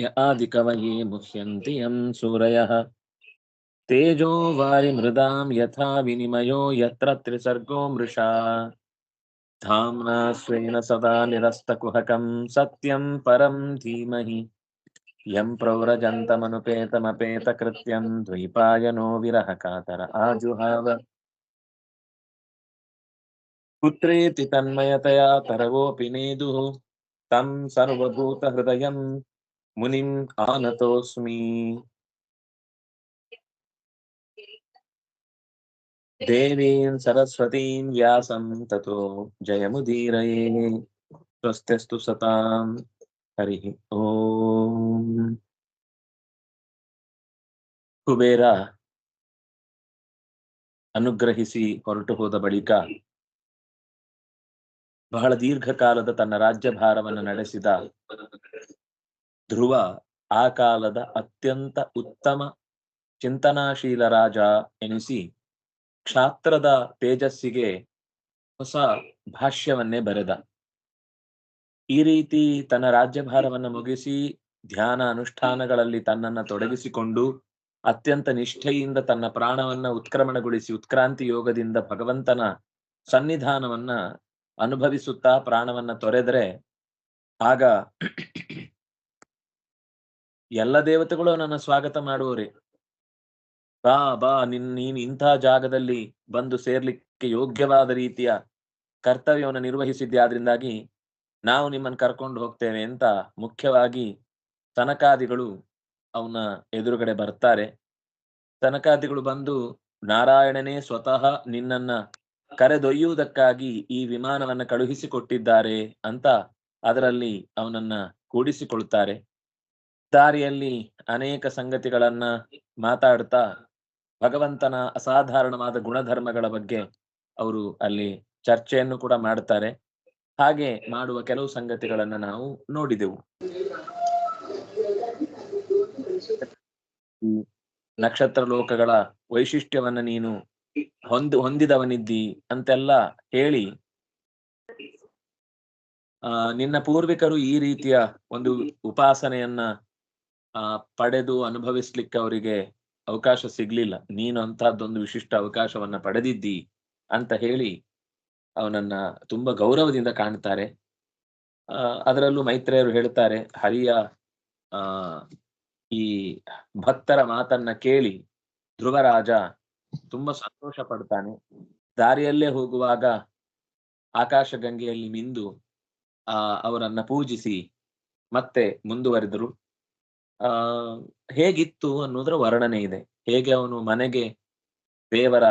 य आदिकवये मुह्यन्ति यं सूरयः। तेजो वारिमृदां यथा विनिमयो यत्र त्रिसर्गो मृषा। धाम्ना स्वेन सदा निरस्तकुहकं सत्यं परं धीमहि। यं प्रव्रजन्तमनुपेतमपेतकृत्यं द्वैपायनो विरहकातर आजुहाव। पुत्रेति तन्मयतया तरवोऽपि नेदुः। తం సర్వభూత హృదయం మునిం ఆనతోస్మి దేవీం సరస్వతీం వ్యాసం తో జయముదీరయే స్వస్తిస్తు సతాం హరి ఓం కుబేర అనుగ్రహిసి హొరటు ಹೋದ ಬಳಿಕ ಬಹಳ ದೀರ್ಘಕಾಲದ ತನ್ನ ರಾಜ್ಯಭಾರವನ್ನು ನಡೆಸಿದ ಧ್ರುವ ಆ ಕಾಲದ ಅತ್ಯಂತ ಉತ್ತಮ ಚಿಂತನಾಶೀಲ ರಾಜ ಎನಿಸಿ ಕ್ಷಾತ್ರದ ತೇಜಸ್ಸಿಗೆ ಹೊಸ ಭಾಷ್ಯವನ್ನೇ ಬರೆದ. ಈ ರೀತಿ ತನ್ನ ರಾಜ್ಯಭಾರವನ್ನು ಮುಗಿಸಿ ಧ್ಯಾನ ಅನುಷ್ಠಾನಗಳಲ್ಲಿ ತನ್ನನ್ನ ತೊಡಗಿಸಿಕೊಂಡು ಅತ್ಯಂತ ನಿಷ್ಠೆಯಿಂದ ತನ್ನ ಪ್ರಾಣವನ್ನ ಉತ್ಕ್ರಮಣಗೊಳಿಸಿ ಉತ್ಕ್ರಾಂತಿ ಯೋಗದಿಂದ ಭಗವಂತನ ಸನ್ನಿಧಾನವನ್ನ ಅನುಭವಿಸುತ್ತಾ ಪ್ರಾಣವನ್ನ ತೊರೆದ್ರೆ ಆಗ ಎಲ್ಲ ದೇವತೆಗಳು ನನ್ನ ಸ್ವಾಗತ ಮಾಡುವರೆ. ಬಾ ಬಾ, ನಿನ್, ನೀನ್ ಇಂತಹ ಜಾಗದಲ್ಲಿ ಬಂದು ಸೇರ್ಲಿಕ್ಕೆ ಯೋಗ್ಯವಾದ ರೀತಿಯ ಕರ್ತವ್ಯವನ್ನು ನಿರ್ವಹಿಸಿದ್ದೆ. ಆದ್ರಿಂದಾಗಿ ನಾವು ನಿಮ್ಮನ್ನು ಕರ್ಕೊಂಡು ಹೋಗ್ತೇವೆ ಅಂತ ಮುಖ್ಯವಾಗಿ ತನಕಾದಿಗಳು ಅವನ ಎದುರುಗಡೆ ಬರ್ತಾರೆ. ತನಕಾದಿಗಳು ಬಂದು ನಾರಾಯಣನೇ ಸ್ವತಃ ನಿನ್ನನ್ನ ಕರೆದೊಯ್ಯುವುದಕ್ಕಾಗಿ ಈ ವಿಮಾನವನ್ನ ಕಳುಹಿಸಿಕೊಟ್ಟಿದ್ದಾರೆ ಅಂತ ಅದರಲ್ಲಿ ಅವನನ್ನ ಕೂಡಿಸಿಕೊಳ್ತಾರೆ ದಾರಿಯಲ್ಲಿ ಅನೇಕ ಸಂಗತಿಗಳನ್ನ ಮಾತಾಡ್ತಾ ಭಗವಂತನ ಅಸಾಧಾರಣವಾದ ಗುಣಧರ್ಮಗಳ ಬಗ್ಗೆ ಅವರು ಅಲ್ಲಿ ಚರ್ಚೆಯನ್ನು ಕೂಡ ಮಾಡ್ತಾರೆ. ಹಾಗೆ ಮಾಡುವ ಕೆಲವು ಸಂಗತಿಗಳನ್ನ ನಾವು ನೋಡಿದೆವು. ನಕ್ಷತ್ರ ಲೋಕಗಳ ವೈಶಿಷ್ಟ್ಯವನ್ನ ನೀನು ಹೊಂದ್, ಹೊಂದಿದವನಿದ್ದಿ ಅಂತೆಲ್ಲ ಹೇಳಿ, ಆ, ನಿನ್ನ ಪೂರ್ವಿಕರು ಈ ರೀತಿಯ ಒಂದು ಉಪಾಸನೆಯನ್ನ, ಆ, ಪಡೆದು ಅನುಭವಿಸ್ಲಿಕ್ಕೆ ಅವರಿಗೆ ಅವಕಾಶ ಸಿಗ್ಲಿಲ್ಲ. ನೀನು ಅಂತಹದ್ದೊಂದು ವಿಶಿಷ್ಟ ಅವಕಾಶವನ್ನ ಪಡೆದಿದ್ದಿ ಅಂತ ಹೇಳಿ ಅವನನ್ನ ತುಂಬಾ ಗೌರವದಿಂದ ಕಾಣ್ತಾರೆ. ಅದರಲ್ಲೂ ಮೈತ್ರಿಯರು ಹೇಳ್ತಾರೆ, ಹರಿಯ, ಆ, ಈ ಭಕ್ತರ ಮಾತನ್ನ ಕೇಳಿ ಧ್ರುವರಾಜ ತುಂಬಾ ಸಂತೋಷ ಪಡ್ತಾನೆ. ದಾರಿಯಲ್ಲೇ ಹೋಗುವಾಗ ಆಕಾಶ ಗಂಗೆಯಲ್ಲಿ ಮಿಂದು, ಆ, ಅವರನ್ನ ಪೂಜಿಸಿ ಮತ್ತೆ ಮುಂದುವರೆದರು. ಆ, ಹೇಗಿತ್ತು ಅನ್ನೋದ್ರ ವರ್ಣನೆ ಇದೆ. ಹೇಗೆ ಅವನು ಮನೆಗೆ ದೇವರ,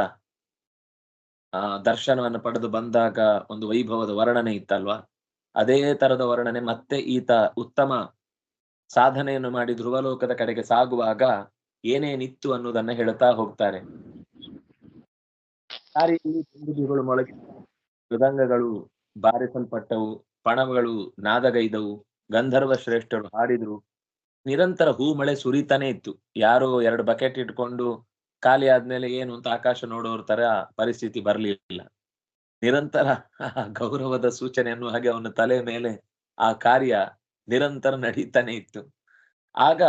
ಆ, ದರ್ಶನವನ್ನು ಪಡೆದು ಬಂದಾಗ ಒಂದು ವೈಭವದ ವರ್ಣನೆ ಇತ್ತಲ್ವಾ? ಅದೇ ತರದ ವರ್ಣನೆ ಮತ್ತೆ ಈತ ಉತ್ತಮ ಸಾಧನೆಯನ್ನು ಮಾಡಿ ಧ್ರುವಲೋಕದ ಕಡೆಗೆ ಸಾಗುವಾಗ ಏನೇನಿತ್ತು ಅನ್ನೋದನ್ನ ಹೇಳ್ತಾ ಹೋಗ್ತಾರೆ. ದಾರಿಯಲ್ಲಿ ತುಂಬಿಗಳು ಮೊಳಗಿ ಮೃದಂಗಗಳು ಬಾರಿಸಲ್ಪಟ್ಟವು, ಪಣಗಳು ನಾದಗೈದವು, ಗಂಧರ್ವ ಶ್ರೇಷ್ಠರು ಹಾಡಿದ್ರು. ನಿರಂತರ ಹೂ ಮಳೆ ಸುರಿತಾನೆ ಇತ್ತು. ಯಾರೋ ಎರಡು ಬಕೆಟ್ ಇಟ್ಕೊಂಡು ಖಾಲಿ ಆದ್ಮೇಲೆ ಏನು ಅಂತ ಆಕಾಶ ನೋಡೋರ್ ತರ ಪರಿಸ್ಥಿತಿ ಬರ್ಲಿಲ್ಲ. ನಿರಂತರ ಗೌರವದ ಸೂಚನೆ ಅನ್ನುವ ಹಾಗೆ ಅವನ ತಲೆ ಮೇಲೆ ಆ ಕಾರ್ಯ ನಿರಂತರ ನಡೀತಾನೆ ಇತ್ತು. ಆಗ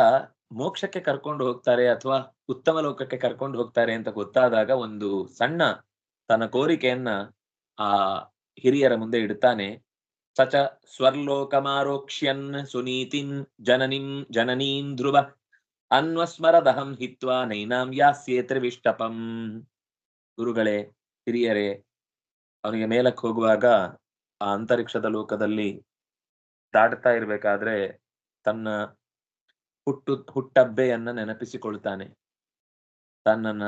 ಮೋಕ್ಷಕ್ಕೆ ಕರ್ಕೊಂಡು ಹೋಗ್ತಾರೆ ಅಥವಾ ಉತ್ತಮ ಲೋಕಕ್ಕೆ ಕರ್ಕೊಂಡು ಹೋಗ್ತಾರೆ ಅಂತ ಗೊತ್ತಾದಾಗ ಒಂದು ಸಣ್ಣ ತನ್ನ ಕೋರಿಕೆಯನ್ನ ಆ ಹಿರಿಯರ ಮುಂದೆ ಇಡ್ತಾನೆ. ಸಚ ಸ್ವರ್ಲೋಕಮಾರೋಕ್ಷ್ಯನ್ ಸುನೀತಿನ್ ಜನನಿಂ ಜನನೀನ್ ಧ್ರುವ ಅನ್ವಸ್ಮರದಹಂ ಹಿತ್ವಾ ನೈನಾಂ ಯಾಸ್ಯೇತ್ರಿವಿಷ್ಟಪಂ ಗುರುಗಳೇ, ಹಿರಿಯರೇ, ಅವನಿಗೆ ಮೇಲಕ್ಕೆ ಹೋಗುವಾಗ ಆ ಅಂತರಿಕ್ಷದ ಲೋಕದಲ್ಲಿ ದಾಟ್ತಾ ಇರ್ಬೇಕಾದ್ರೆ ತನ್ನ ಹುಟ್ಟು ಹುಟ್ಟಬ್ಬೆಯನ್ನ ನೆನಪಿಸಿಕೊಳ್ತಾನೆ. ತನ್ನನ್ನ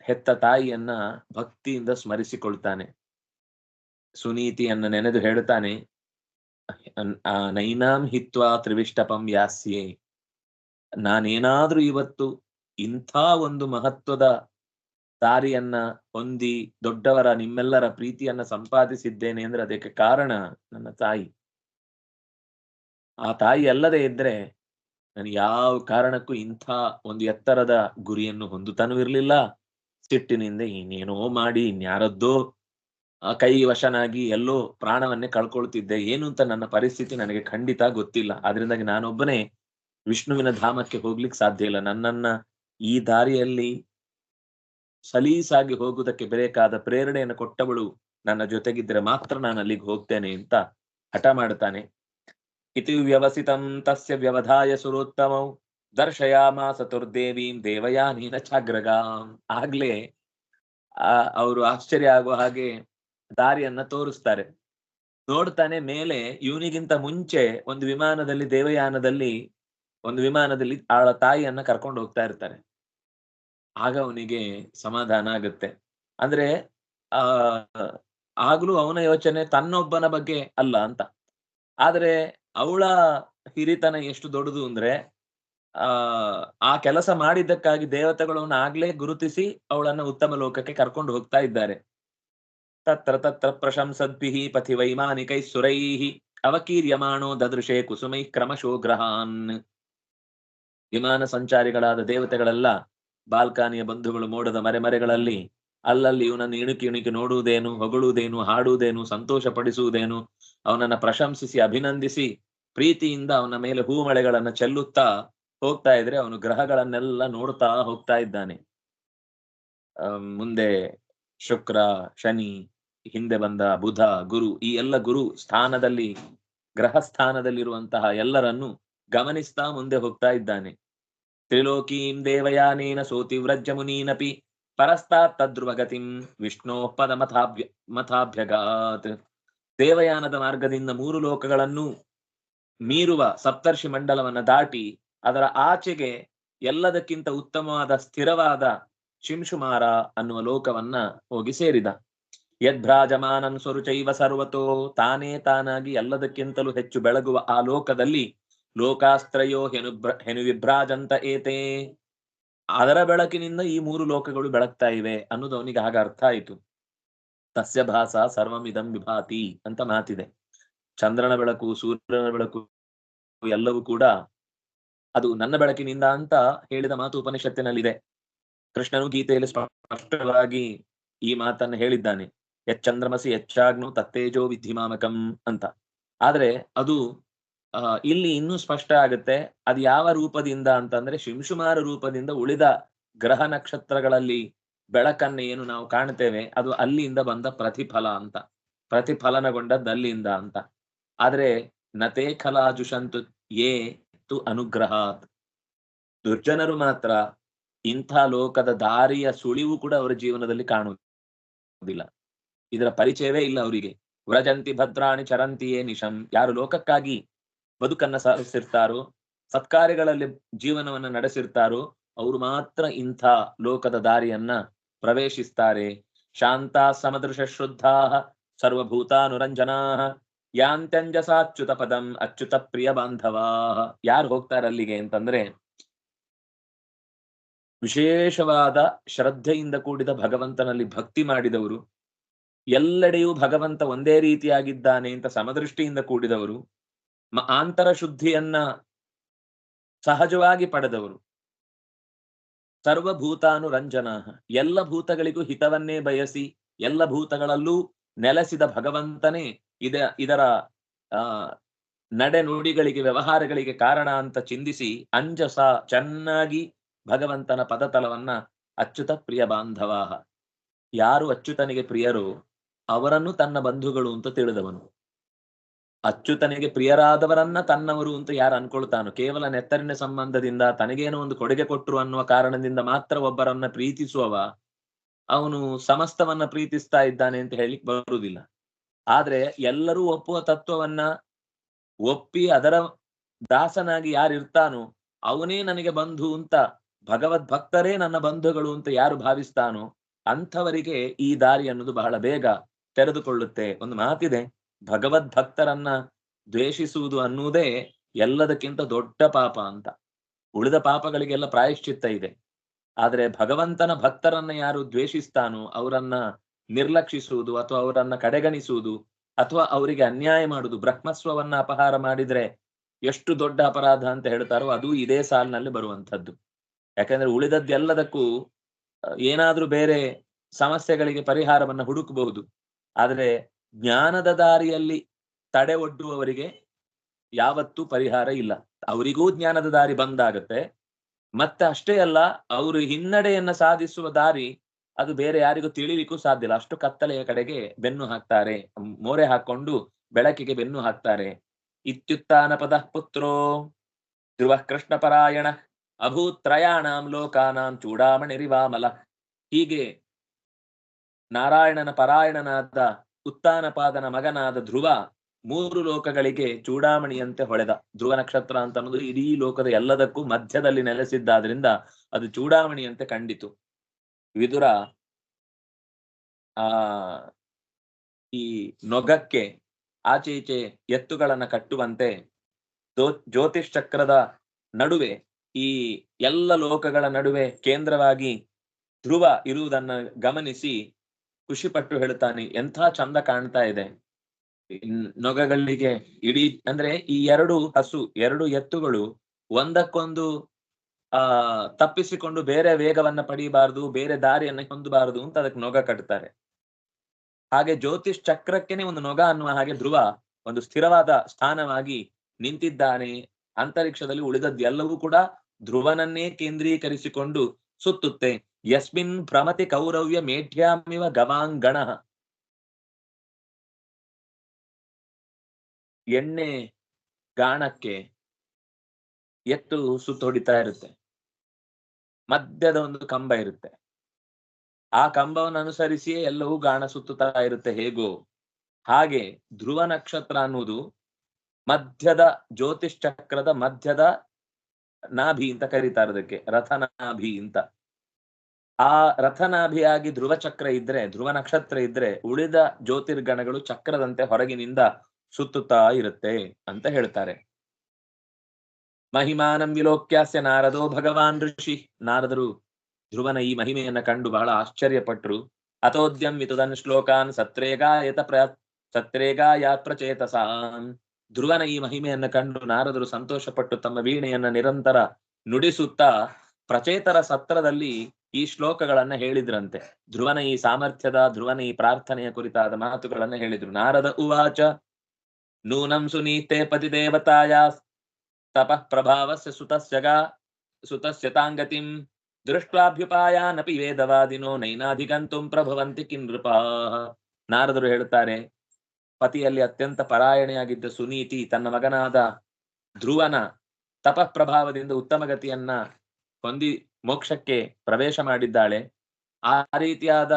ಹೆತ್ತ ತಾಯಿಯನ್ನ ಭಕ್ತಿಯಿಂದ ಸ್ಮರಿಸಿಕೊಳ್ತಾನೆ. ಸುನೀತಿಯನ್ನ ನೆನೆದು ಹೇಳ್ತಾನೆ ಆ ನೈನಾಂ ಹಿತ್ವಾ ತ್ರಿವಿಷ್ಟಪಂ ಯಾಸ್ಯೆ. ನಾನೇನಾದ್ರೂ ಇವತ್ತು ಇಂಥ ಒಂದು ಮಹತ್ವದ ದಾರಿಯನ್ನ ಹೊಂದಿ ದೊಡ್ಡವರ, ನಿಮ್ಮೆಲ್ಲರ ಪ್ರೀತಿಯನ್ನ ಸಂಪಾದಿಸಿದ್ದೇನೆ ಅಂದ್ರೆ ಅದಕ್ಕೆ ಕಾರಣ ನನ್ನ ತಾಯಿ. ಆ ತಾಯಿ ಅಲ್ಲದೆ ಇದ್ರೆ ನಾನು ಯಾವ ಕಾರಣಕ್ಕೂ ಇಂಥ ಒಂದು ಎತ್ತರದ ಗುರಿಯನ್ನು ಹೊಂದುತ್ತಾನೂ ಇರ್ಲಿಲ್ಲ. ಸಿಟ್ಟಿನಿಂದ ಇನ್ನೇನೋ ಮಾಡಿ, ಇನ್ಯಾರದ್ದೋ ಕೈ ವಶನಾಗಿ ಎಲ್ಲೋ ಪ್ರಾಣವನ್ನೇ ಕಳ್ಕೊಳ್ತಿದ್ದೆ. ಏನು ಅಂತ ನನ್ನ ಪರಿಸ್ಥಿತಿ ನನಗೆ ಖಂಡಿತ ಗೊತ್ತಿಲ್ಲ. ಅದರಿಂದಾಗಿ ನಾನೊಬ್ಬನೇ ವಿಷ್ಣುವಿನ ಧಾಮಕ್ಕೆ ಹೋಗ್ಲಿಕ್ಕೆ ಸಾಧ್ಯ ಇಲ್ಲ. ನನ್ನನ್ನ ಈ ದಾರಿಯಲ್ಲಿ ಸಲೀಸಾಗಿ ಹೋಗುವುದಕ್ಕೆ ಬೇಕಾದ ಪ್ರೇರಣೆಯನ್ನು ಕೊಟ್ಟವಳು ನನ್ನ ಜೊತೆಗಿದ್ರೆ ಮಾತ್ರ ನಾನು ಅಲ್ಲಿಗೆ ಹೋಗ್ತೇನೆ ಅಂತ ಹಠ ಮಾಡ್ತಾನೆ ಇತಿ ವ್ಯವಸಿತಂ ತಸ್ಯ ವ್ಯವಧಾಯ ಸುರೋತ್ತಮೌ. ದರ್ಶಯಾಮಾಸ ತುರ್ದೇವೀಂ ದೇವಯಾನೀನ ಚಾಗ್ರಗಾಂ ಆಗ್ಲೇ, ಆ, ಅವರು ಆಶ್ಚರ್ಯ ಆಗುವ ಹಾಗೆ ದಾರಿಯನ್ನ ತೋರಿಸ್ತಾರೆ. ನೋಡ್ತಾನೆ ಮೇಲೆ ಇವನಿಗಿಂತ ಮುಂಚೆ ಒಂದು ವಿಮಾನದಲ್ಲಿ, ದೇವಯಾನದಲ್ಲಿ ಒಂದು ವಿಮಾನದಲ್ಲಿ ಆಳ ತಾಯಿಯನ್ನ ಕರ್ಕೊಂಡು ಹೋಗ್ತಾ ಇರ್ತಾರೆ ಆಗ ಅವನಿಗೆ ಸಮಾಧಾನ ಆಗುತ್ತೆ. ಅಂದ್ರೆ, ಆ, ಆಗ್ಲೂ ಅವನ ಯೋಚನೆ ತನ್ನೊಬ್ಬನ ಬಗ್ಗೆ ಅಲ್ಲ ಅಂತ. ಆದ್ರೆ, ಅವಳ ಹಿರಿತನ ಎಷ್ಟು ದೊಡ್ಡದು ಅಂದ್ರೆ ಆ ಕೆಲಸ ಮಾಡಿದ್ದಕ್ಕಾಗಿ ದೇವತೆಗಳನ್ನ ಆಗ್ಲೇ ಗುರುತಿಸಿ ಅವಳನ್ನ ಉತ್ತಮ ಲೋಕಕ್ಕೆ ಕರ್ಕೊಂಡು ಹೋಗ್ತಾ ಇದ್ದಾರೆ. ತತ್ರ ತತ್ರ ಪ್ರಶಂಸದ್ಭಿಹಿ ಪಥಿ ವೈಮಾನಿಕೈ ಸುರೈಹಿ ಅವಕೀರ್ಯಮಾಣೋ ದದೃಶೆ ಕುಸುಮೈ ಕ್ರಮಶೋ ಗ್ರಹಾನ್. ವಿಮಾನ ಸಂಚಾರಿಗಳಾದ ದೇವತೆಗಳೆಲ್ಲ ಬಾಲ್ಕಾನಿಯ ಬಂಧುಗಳು ಮೋಡದ ಮರೆಮರೆಗಳಲ್ಲಿ ಅಲ್ಲಲ್ಲಿ ಇವನನ್ನು ಇಣುಕಿ ಇಣುಕಿ ನೋಡುವುದೇನು, ಹೊಗಳುವುದೇನು, ಹಾಡುವುದೇನು ಸಂತೋಷ ಪಡಿಸುವುದೇನು ಅವನನ್ನ ಪ್ರಶಂಸಿಸಿ, ಅಭಿನಂದಿಸಿ, ಪ್ರೀತಿಯಿಂದ ಅವನ ಮೇಲೆ ಹೂಮಳೆಗಳನ್ನ ಚೆಲ್ಲುತ್ತಾ ಹೋಗ್ತಾ ಇದ್ರೆ ಅವನು ಗ್ರಹಗಳನ್ನೆಲ್ಲ ನೋಡ್ತಾ ಹೋಗ್ತಾ ಇದ್ದಾನೆ. ಮುಂದೆ ಶುಕ್ರ, ಶನಿ, ಹಿಂದೆ ಬಂದ ಬುಧ, ಗುರು, ಈ ಎಲ್ಲ ಗುರು ಸ್ಥಾನದಲ್ಲಿ ಗ್ರಹ ಸ್ಥಾನದಲ್ಲಿರುವಂತಹ ಎಲ್ಲರನ್ನು ಗಮನಿಸ್ತಾ ಮುಂದೆ ಹೋಗ್ತಾ ಇದ್ದಾನೆ. ತ್ರಿಲೋಕೀಂ ದೇವಯಾನೇನ ಸೋತಿವ್ರಜ್ಯ ಮುನೀನಪಿ ಪರಸ್ತಾತ್ ತದ್ರುವಗತಿಂ ವಿಷ್ಣೋ ಪದ ಮಥಾಭ್ಯ, ಮಥಾಭ್ಯಗಾತ್. ದೇವಯಾನದ ಮಾರ್ಗದಿಂದ ಮೂರು ಲೋಕಗಳನ್ನು ಮೀರುವ ಸಪ್ತರ್ಷಿ ಮಂಡಲವನ್ನ ದಾಟಿ ಅದರ ಆಚೆಗೆ ಎಲ್ಲದಕ್ಕಿಂತ ಉತ್ತಮವಾದ, ಸ್ಥಿರವಾದ ಶಿಂಶುಮಾರ ಅನ್ನುವ ಲೋಕವನ್ನ ಹೋಗಿ ಸೇರಿದ. ಯದ್ಭ್ರಾಜಮಾನನ್ ಸ್ವರುಚೈವ ಸರ್ವತೋ, ತಾನೇ ತಾನಾಗಿ ಎಲ್ಲದಕ್ಕಿಂತಲೂ ಹೆಚ್ಚು ಬೆಳಗುವ ಆ ಲೋಕದಲ್ಲಿ ಲೋಕಾಸ್ತ್ರಯೋ ಹೆನು ಹೆನು ವಿಭ್ರಾಜಂತ ಏತೇ. ಅದರ ಬೆಳಕಿನಿಂದ ಈ ಮೂರು ಲೋಕಗಳು ಬೆಳಗ್ತಾ ಇವೆ ಅನ್ನೋದು ಅವನಿಗೆ ಆಗ ಅರ್ಥ ಆಯಿತು. ತಸ್ಯ ಭಾಸ ಸರ್ವಮಿದಂ ವಿಭಾತಿ ಅಂತ ಮಾತಿದೆ. ಚಂದ್ರನ ಬೆಳಕು, ಸೂರ್ಯನ ಬೆಳಕು ಎಲ್ಲವೂ ಕೂಡ ಅದು ನನ್ನ ಬೆಳಕಿನಿಂದ ಅಂತ ಹೇಳಿದ ಮಾತು ಉಪನಿಷತ್ತಿನಲ್ಲಿದೆ. ಕೃಷ್ಣನು ಗೀತೆಯಲ್ಲಿ ಸ್ಪಷ್ಟವಾಗಿ ಈ ಮಾತನ್ನ ಹೇಳಿದ್ದಾನೆ. ಎಚ್ಚಂದ್ರಮಸಿ ಹೆಚ್ಚಾಗ್ನು ತತ್ತೇಜೋ ವಿಧಿಮಾಮಕಂ ಅಂತ. ಆದ್ರೆ ಅದು ಇಲ್ಲಿ ಇನ್ನೂ ಸ್ಪಷ್ಟ ಆಗುತ್ತೆ. ಅದು ಯಾವ ರೂಪದಿಂದ ಅಂತಂದ್ರೆ ಶಿಂಶುಮಾರ ರೂಪದಿಂದ ಉಳಿದ ಗ್ರಹ ನಕ್ಷತ್ರಗಳಲ್ಲಿ ಬೆಳಕನ್ನ ಏನು ನಾವು ಕಾಣ್ತೇವೆ. ಅದು ಅಲ್ಲಿಯಿಂದ ಬಂದ ಪ್ರತಿಫಲ ಅಂತ. ಪ್ರತಿಫಲನಗೊಂಡದ್ದು ಅಲ್ಲಿಂದ ಅಂತ. ಆದ್ರೆ ನತೇ ಖಲಾಜುಷಂತು ಯೇ ತು ಅನುಗ್ರಹಾತ್ ದುರ್ಜನರು ಮಾತ್ರ ಇಂಥ ಲೋಕದ ದಾರಿಯ ಸುಳಿವು ಕೂಡ ಅವರ ಜೀವನದಲ್ಲಿ ಕಾಣುವುದಿಲ್ಲ. ಇದರ ಪರಿಚಯವೇ ಇಲ್ಲ ಅವರಿಗೆ. ವ್ರಜಂತಿ ಭದ್ರಾಣಿ ಚರಂತಿಯೇ ನಿಶಂ. ಯಾರು ಲೋಕಕ್ಕಾಗಿ ಬದುಕನ್ನ ಸಾಗಿಸಿರ್ತಾರೋ ಸತ್ಕಾರ್ಯಗಳಲ್ಲಿ ಜೀವನವನ್ನ ನಡೆಸಿರ್ತಾರೋ, ಅವರು ಮಾತ್ರ ಇಂಥ ಲೋಕದ ದಾರಿಯನ್ನ ಪ್ರವೇಶಿಸ್ತಾರೆ. ಶಾಂತ ಸಮದೃಶ ಶ್ರದ್ಧಾ ಸರ್ವಭೂತಾನುರಂಜನಾ. ಯಾಂತ್ಯಂಜಸಾಚ್ಯುತ ಪದಂ ಅಚ್ಯುತ ಪ್ರಿಯ ಬಾಂಧವಾ ಯಾರು ಹೋಗ್ತಾರೆ ಅಲ್ಲಿಗೆ ಅಂತಂದ್ರೆ, ವಿಶೇಷವಾದ ಶ್ರದ್ಧೆಯಿಂದ ಕೂಡಿದ ಭಗವಂತನಲ್ಲಿ ಭಕ್ತಿ ಮಾಡಿದವರು, ಎಲ್ಲೆಡೆಯೂ ಭಗವಂತ ಒಂದೇ ರೀತಿಯಾಗಿದ್ದಾನೆ ಅಂತ ಸಮದೃಷ್ಟಿಯಿಂದ ಕೂಡಿದವರು ಆಂತರ ಶುದ್ಧಿಯನ್ನ ಸಹಜವಾಗಿ ಪಡೆದವರು. ಸರ್ವಭೂತಾನುರಂಜನ. ಎಲ್ಲ ಭೂತಗಳಿಗೂ ಹಿತವನ್ನೇ ಬಯಸಿ, ಎಲ್ಲ ಭೂತಗಳಲ್ಲೂ ನೆಲೆಸಿದ ಭಗವಂತನೇ ಇದ, ಇದರ, ಆ ನಡೆ ನುಡಿಗಳಿಗೆ ವ್ಯವಹಾರಗಳಿಗೆ ಕಾರಣ ಅಂತ ಚಿಂತಿಸಿ ಅಂಜಸ ಚೆನ್ನಾಗಿ ಭಗವಂತನ ಪದತಲವನ್ನ ಅಚ್ಯುತ ಪ್ರಿಯ ಬಾಂಧವ. ಯಾರು ಅಚ್ಯುತನಿಗೆ ಪ್ರಿಯರು ಅವರನ್ನು ತನ್ನ ಬಂಧುಗಳು ಅಂತ ತಿಳಿದವನು. ಅಚ್ಯುತನಿಗೆ ಪ್ರಿಯರಾದವರನ್ನ ತನ್ನವರು ಅಂತ ಯಾರು ಅನ್ಕೊಳ್ತಾನೋ, ಕೇವಲ ನೆತ್ತರಿನ ಸಂಬಂಧದಿಂದ ತನಗೇನೋ ಒಂದು ಕೊಡುಗೆ ಕೊಟ್ಟರು ಅನ್ನುವ ಕಾರಣದಿಂದ ಮಾತ್ರ ಒಬ್ಬರನ್ನ ಪ್ರೀತಿಸುವವ, ಅವನು ಸಮಸ್ತವನ್ನ ಪ್ರೀತಿಸ್ತಾ ಇದ್ದಾನೆ ಅಂತ ಹೇಳಿಕ್ ಬರುವುದಿಲ್ಲ. ಆದ್ರೆ ಎಲ್ಲರೂ ಒಪ್ಪುವ ತತ್ವವನ್ನ ಒಪ್ಪಿ ಅದರ ದಾಸನಾಗಿ ಯಾರಿರ್ತಾನೋ ಅವನೇ ನನಗೆ ಬಂಧು ಅಂತ ಭಗವದ್ ಭಕ್ತರೇ ನನ್ನ ಬಂಧುಗಳು ಅಂತ ಯಾರು ಭಾವಿಸ್ತಾನೋ ಅಂಥವರಿಗೆ ಈ ದಾರಿ ಅನ್ನೋದು ಬಹಳ ಬೇಗ ತೆರೆದುಕೊಳ್ಳುತ್ತೆ. ಒಂದು ಮಾತಿದೆ ಭಗವದ್ ಭಕ್ತರನ್ನ ದ್ವೇಷಿಸುವುದು ಅನ್ನುವುದೇ ಎಲ್ಲದಕ್ಕಿಂತ ದೊಡ್ಡ ಪಾಪ ಅಂತ. ಉಳಿದ ಪಾಪಗಳಿಗೆಲ್ಲ ಪ್ರಾಯಶ್ಚಿತ್ತ ಇದೆ. ಆದ್ರೆ ಭಗವಂತನ ಭಕ್ತರನ್ನ ಯಾರು ದ್ವೇಷಿಸ್ತಾನೋ ಅವರನ್ನ ನಿರ್ಲಕ್ಷಿಸುವುದು ಅಥವಾ ಅವರನ್ನ ಕಡೆಗಣಿಸುವುದು ಅಥವಾ ಅವರಿಗೆ ಅನ್ಯಾಯ ಮಾಡುವುದು, ಬ್ರಹ್ಮಸ್ವವನ್ನ ಅಪಹಾರ ಮಾಡಿದ್ರೆ ಎಷ್ಟು ದೊಡ್ಡ ಅಪರಾಧ ಅಂತ ಹೇಳ್ತಾರೋ ಅದು ಇದೇ ಸಾಲಿನಲ್ಲಿ ಬರುವಂತದ್ದು ಯಾಕಂದ್ರೆ ಉಳಿದದ್ದೆಲ್ಲದಕ್ಕೂ ಏನಾದರೂ ಏನಾದ್ರೂ ಬೇರೆ ಸಮಸ್ಯೆಗಳಿಗೆ ಪರಿಹಾರವನ್ನ ಹುಡುಕಬಹುದು. ಆದರೆ ಜ್ಞಾನದ ದಾರಿಯಲ್ಲಿ ತಡೆ ಒಡ್ಡುವವರಿಗೆ ಯಾವತ್ತೂ ಪರಿಹಾರ ಇಲ್ಲ. ಅವರಿಗೂ ಜ್ಞಾನದ ದಾರಿ ಬಂದಾಗತ್ತೆ. ಮತ್ತೆ ಅಷ್ಟೇ ಅಲ್ಲ, ಅವರು ಹಿನ್ನಡೆಯನ್ನ ಸಾಧಿಸುವ ದಾರಿ ಅದು ಬೇರೆ ಯಾರಿಗೂ ತಿಳಿಲಿಕ್ಕೂ ಸಾಧ್ಯ ಇಲ್ಲ. ಅಷ್ಟು ಕತ್ತಲೆಯ ಕಡೆಗೆ ಬೆನ್ನು ಹಾಕ್ತಾರೆ. ಮೋರೆ ಹಾಕೊಂಡು ಬೆಳಕಿಗೆ ಬೆನ್ನು ಹಾಕ್ತಾರೆ. ಇತ್ಯುತ್ತಾನ ಪದ ಪುತ್ರೋ ಧ್ರುವ ಕೃಷ್ಣ ಪರಾಯಣ ಅಭೂತ್ರಯಾಣಾಂ ಲೋಕಾನಾಂ ಚೂಡಾಮಣಿ ರಿವಾಮಲ ಹೀಗೆ ನಾರಾಯಣನ ಪರಾಯಣನಾದ ಉತ್ತಾನಪಾದನ ಮಗನಾದ ಧ್ರುವ ಮೂರು ಲೋಕಗಳಿಗೆ ಚೂಡಾಮಣಿಯಂತೆ ಹೊಳೆದ. ಧ್ರುವ ನಕ್ಷತ್ರ ಅಂತ ಅನ್ನೋದು ಇಡೀ ಲೋಕದ ಎಲ್ಲದಕ್ಕೂ ಮಧ್ಯದಲ್ಲಿ ನೆಲೆಸಿದ್ದಾದ್ರಿಂದ ಅದು ಚೂಡಾಮಣಿಯಂತೆ ಕಂಡಿತು. ವಿದುರ, ಆ, ಈ ನೊಗಕ್ಕೆ ಆಚೆ ಈಚೆ ಎತ್ತುಗಳನ್ನ ಕಟ್ಟುವಂತೆ ಜ್ಯೋ- ಜ್ಯೋತಿಷ್ ಚಕ್ರದ ನಡುವೆ ಈ ಎಲ್ಲ ಲೋಕಗಳ ನಡುವೆ ಕೇಂದ್ರವಾಗಿ ಧ್ರುವ ಇರುವುದನ್ನ ಗಮನಿಸಿ ಖುಷಿಪಟ್ಟು ಹೇಳ್ತಾನೆ ಎಂಥ ಚಂದ ಕಾಣ್ತಾ ಇದೆ. ನೊಗಗಳಿಗೆ ಇಡೀ, ಅಂದ್ರೆ ಈ ಎರಡು ಹಸು, ಎರಡು ಎತ್ತುಗಳು ಒಂದಕ್ಕೊಂದು ಆ, ತಪ್ಪಿಸಿಕೊಂಡು ಬೇರೆ ವೇಗವನ್ನ ಪಡೀಬಾರದು, ಬೇರೆ ದಾರಿಯನ್ನ ಹೊಂದಬಾರದು ಅಂತ ಅದಕ್ಕೆ ನೊಗ ಕಟ್ತಾರೆ. ಹಾಗೆ ಜ್ಯೋತಿಷ್ ಚಕ್ರಕ್ಕೆನೆ ಒಂದು ನೊಗ ಅನ್ನುವ ಹಾಗೆ ಧ್ರುವ ಒಂದು ಸ್ಥಿರವಾದ ಸ್ಥಾನವಾಗಿ ನಿಂತಿದ್ದಾನೆ. ಅಂತರಿಕ್ಷದಲ್ಲಿ ಉಳಿದದ್ದೆಲ್ಲವೂ ಕೂಡ ಧ್ರುವನನ್ನೇ ಕೇಂದ್ರೀಕರಿಸಿಕೊಂಡು ಸುತ್ತುತ್ತೆ. ಯಸ್ಮಿನ್ ಪ್ರಮತಿ ಕೌರವ್ಯ ಮೇಢ್ಯಾಮಿವ ಗವಾಂಗಣ. ಎಣ್ಣೆ ಗಾಣಕ್ಕೆ ಎತ್ತು ಸುತ್ತ ಹೊಡಿತಾ ಇರುತ್ತೆ. ಮಧ್ಯದ ಒಂದು ಕಂಬ ಇರುತ್ತೆ. ಆ ಕಂಬವನ್ನು ಅನುಸರಿಸಿಯೇ ಎಲ್ಲವೂ ಗಾಣ ಸುತ್ತುತ್ತಾ ಇರುತ್ತೆ ಹೇಗೋ. ಹಾಗೆ ಧ್ರುವ ನಕ್ಷತ್ರ ಅನ್ನುವುದು ಮಧ್ಯದ ಜ್ಯೋತಿಷ್ ಚಕ್ರದ ಮಧ್ಯದ ನಾಭಿ ಅಂತ ಕರೀತಾರೆ ಅದಕ್ಕೆ, ರಥನಾಭಿ ಅಂತ. ಆ ರಥನಾಭಿಯಾಗಿ ಧ್ರುವ ಚಕ್ರ ಇದ್ರೆ, ಧ್ರುವ ನಕ್ಷತ್ರ ಇದ್ರೆ ಉಳಿದ ಜ್ಯೋತಿರ್ಗಣಗಳು ಚಕ್ರದಂತೆ ಹೊರಗಿನಿಂದ ಸುತ್ತುತ್ತಾ ಇರುತ್ತೆ ಅಂತ ಹೇಳ್ತಾರೆ. ಮಹಿಮಾನಂ ವಿಲೋಕ್ಯಾಸ್ಯ ನಾರದೋ ಭಗವಾನ್ ಋಷಿ. ನಾರದರು, ಧ್ರುವನ ಈ ಮಹಿಮೆಯನ್ನ ಕಂಡು ಬಹಳ ಆಶ್ಚರ್ಯಪಟ್ರು. ಅಥೋದ್ಯಂ ವಿತುದನ್ ಶ್ಲೋಕಾನ್ ಸತ್ರೇಗಾಯತ ಪ್ರ ಸತ್ರೇಗಾಯಾತ್ ಪ್ರಚೇತಸಾನ್ ಧ್ರುವನ ಈ ಮಹಿಮೆಯನ್ನ ಕಂಡು ನಾರದರು ಸಂತೋಷಪಟ್ಟು ತಮ್ಮ ವೀಣೆಯನ್ನ ನಿರಂತರ ನುಡಿಸುತ್ತಾ ಪ್ರಚೇತರ ಸತ್ರದಲ್ಲಿ ಈ ಶ್ಲೋಕಗಳನ್ನ ಹೇಳಿದ್ರಂತೆ. ಧ್ರುವನ ಈ ಸಾಮರ್ಥ್ಯದ, ಧ್ರುವನ ಈ ಪ್ರಾರ್ಥನೆಯ ಕುರಿತಾದ ಮಾತುಗಳನ್ನ ಹೇಳಿದ್ರು. ನಾರದ ಉವಾಚ, ನೂನಂ ಸುನೀತೆ ತಪಃ ಪ್ರಭಾವಸ್ಯ ಸುತಸ್ಯಗ ಸುತಸ್ಯತಾಂಗತಿಂ ದೃಷ್ಟ್ವಾಭ್ಯುಪಾಯಾನಪಿ ವೇದವಾದಿನೋ ನೈನಾಧಿಗಂತು ಪ್ರಭವಂತಿ ಕಿನ್ ನಾರದರು ಹೇಳುತ್ತಾರೆ, ಪತಿಯಲ್ಲಿ ಅತ್ಯಂತ ಪರಾಯಣೆಯಾಗಿದ್ದ ಸುನೀತಿ, ತನ್ನ ಮಗನಾದ ಧ್ರುವನ ತಪಃ ಪ್ರಭಾವದಿಂದ ಉತ್ತಮ ಗತಿಯನ್ನ ಹೊಂದಿ ಮೋಕ್ಷಕ್ಕೆ ಪ್ರವೇಶ ಮಾಡಿದ್ದಾಳೆ. ಆ ರೀತಿಯಾದ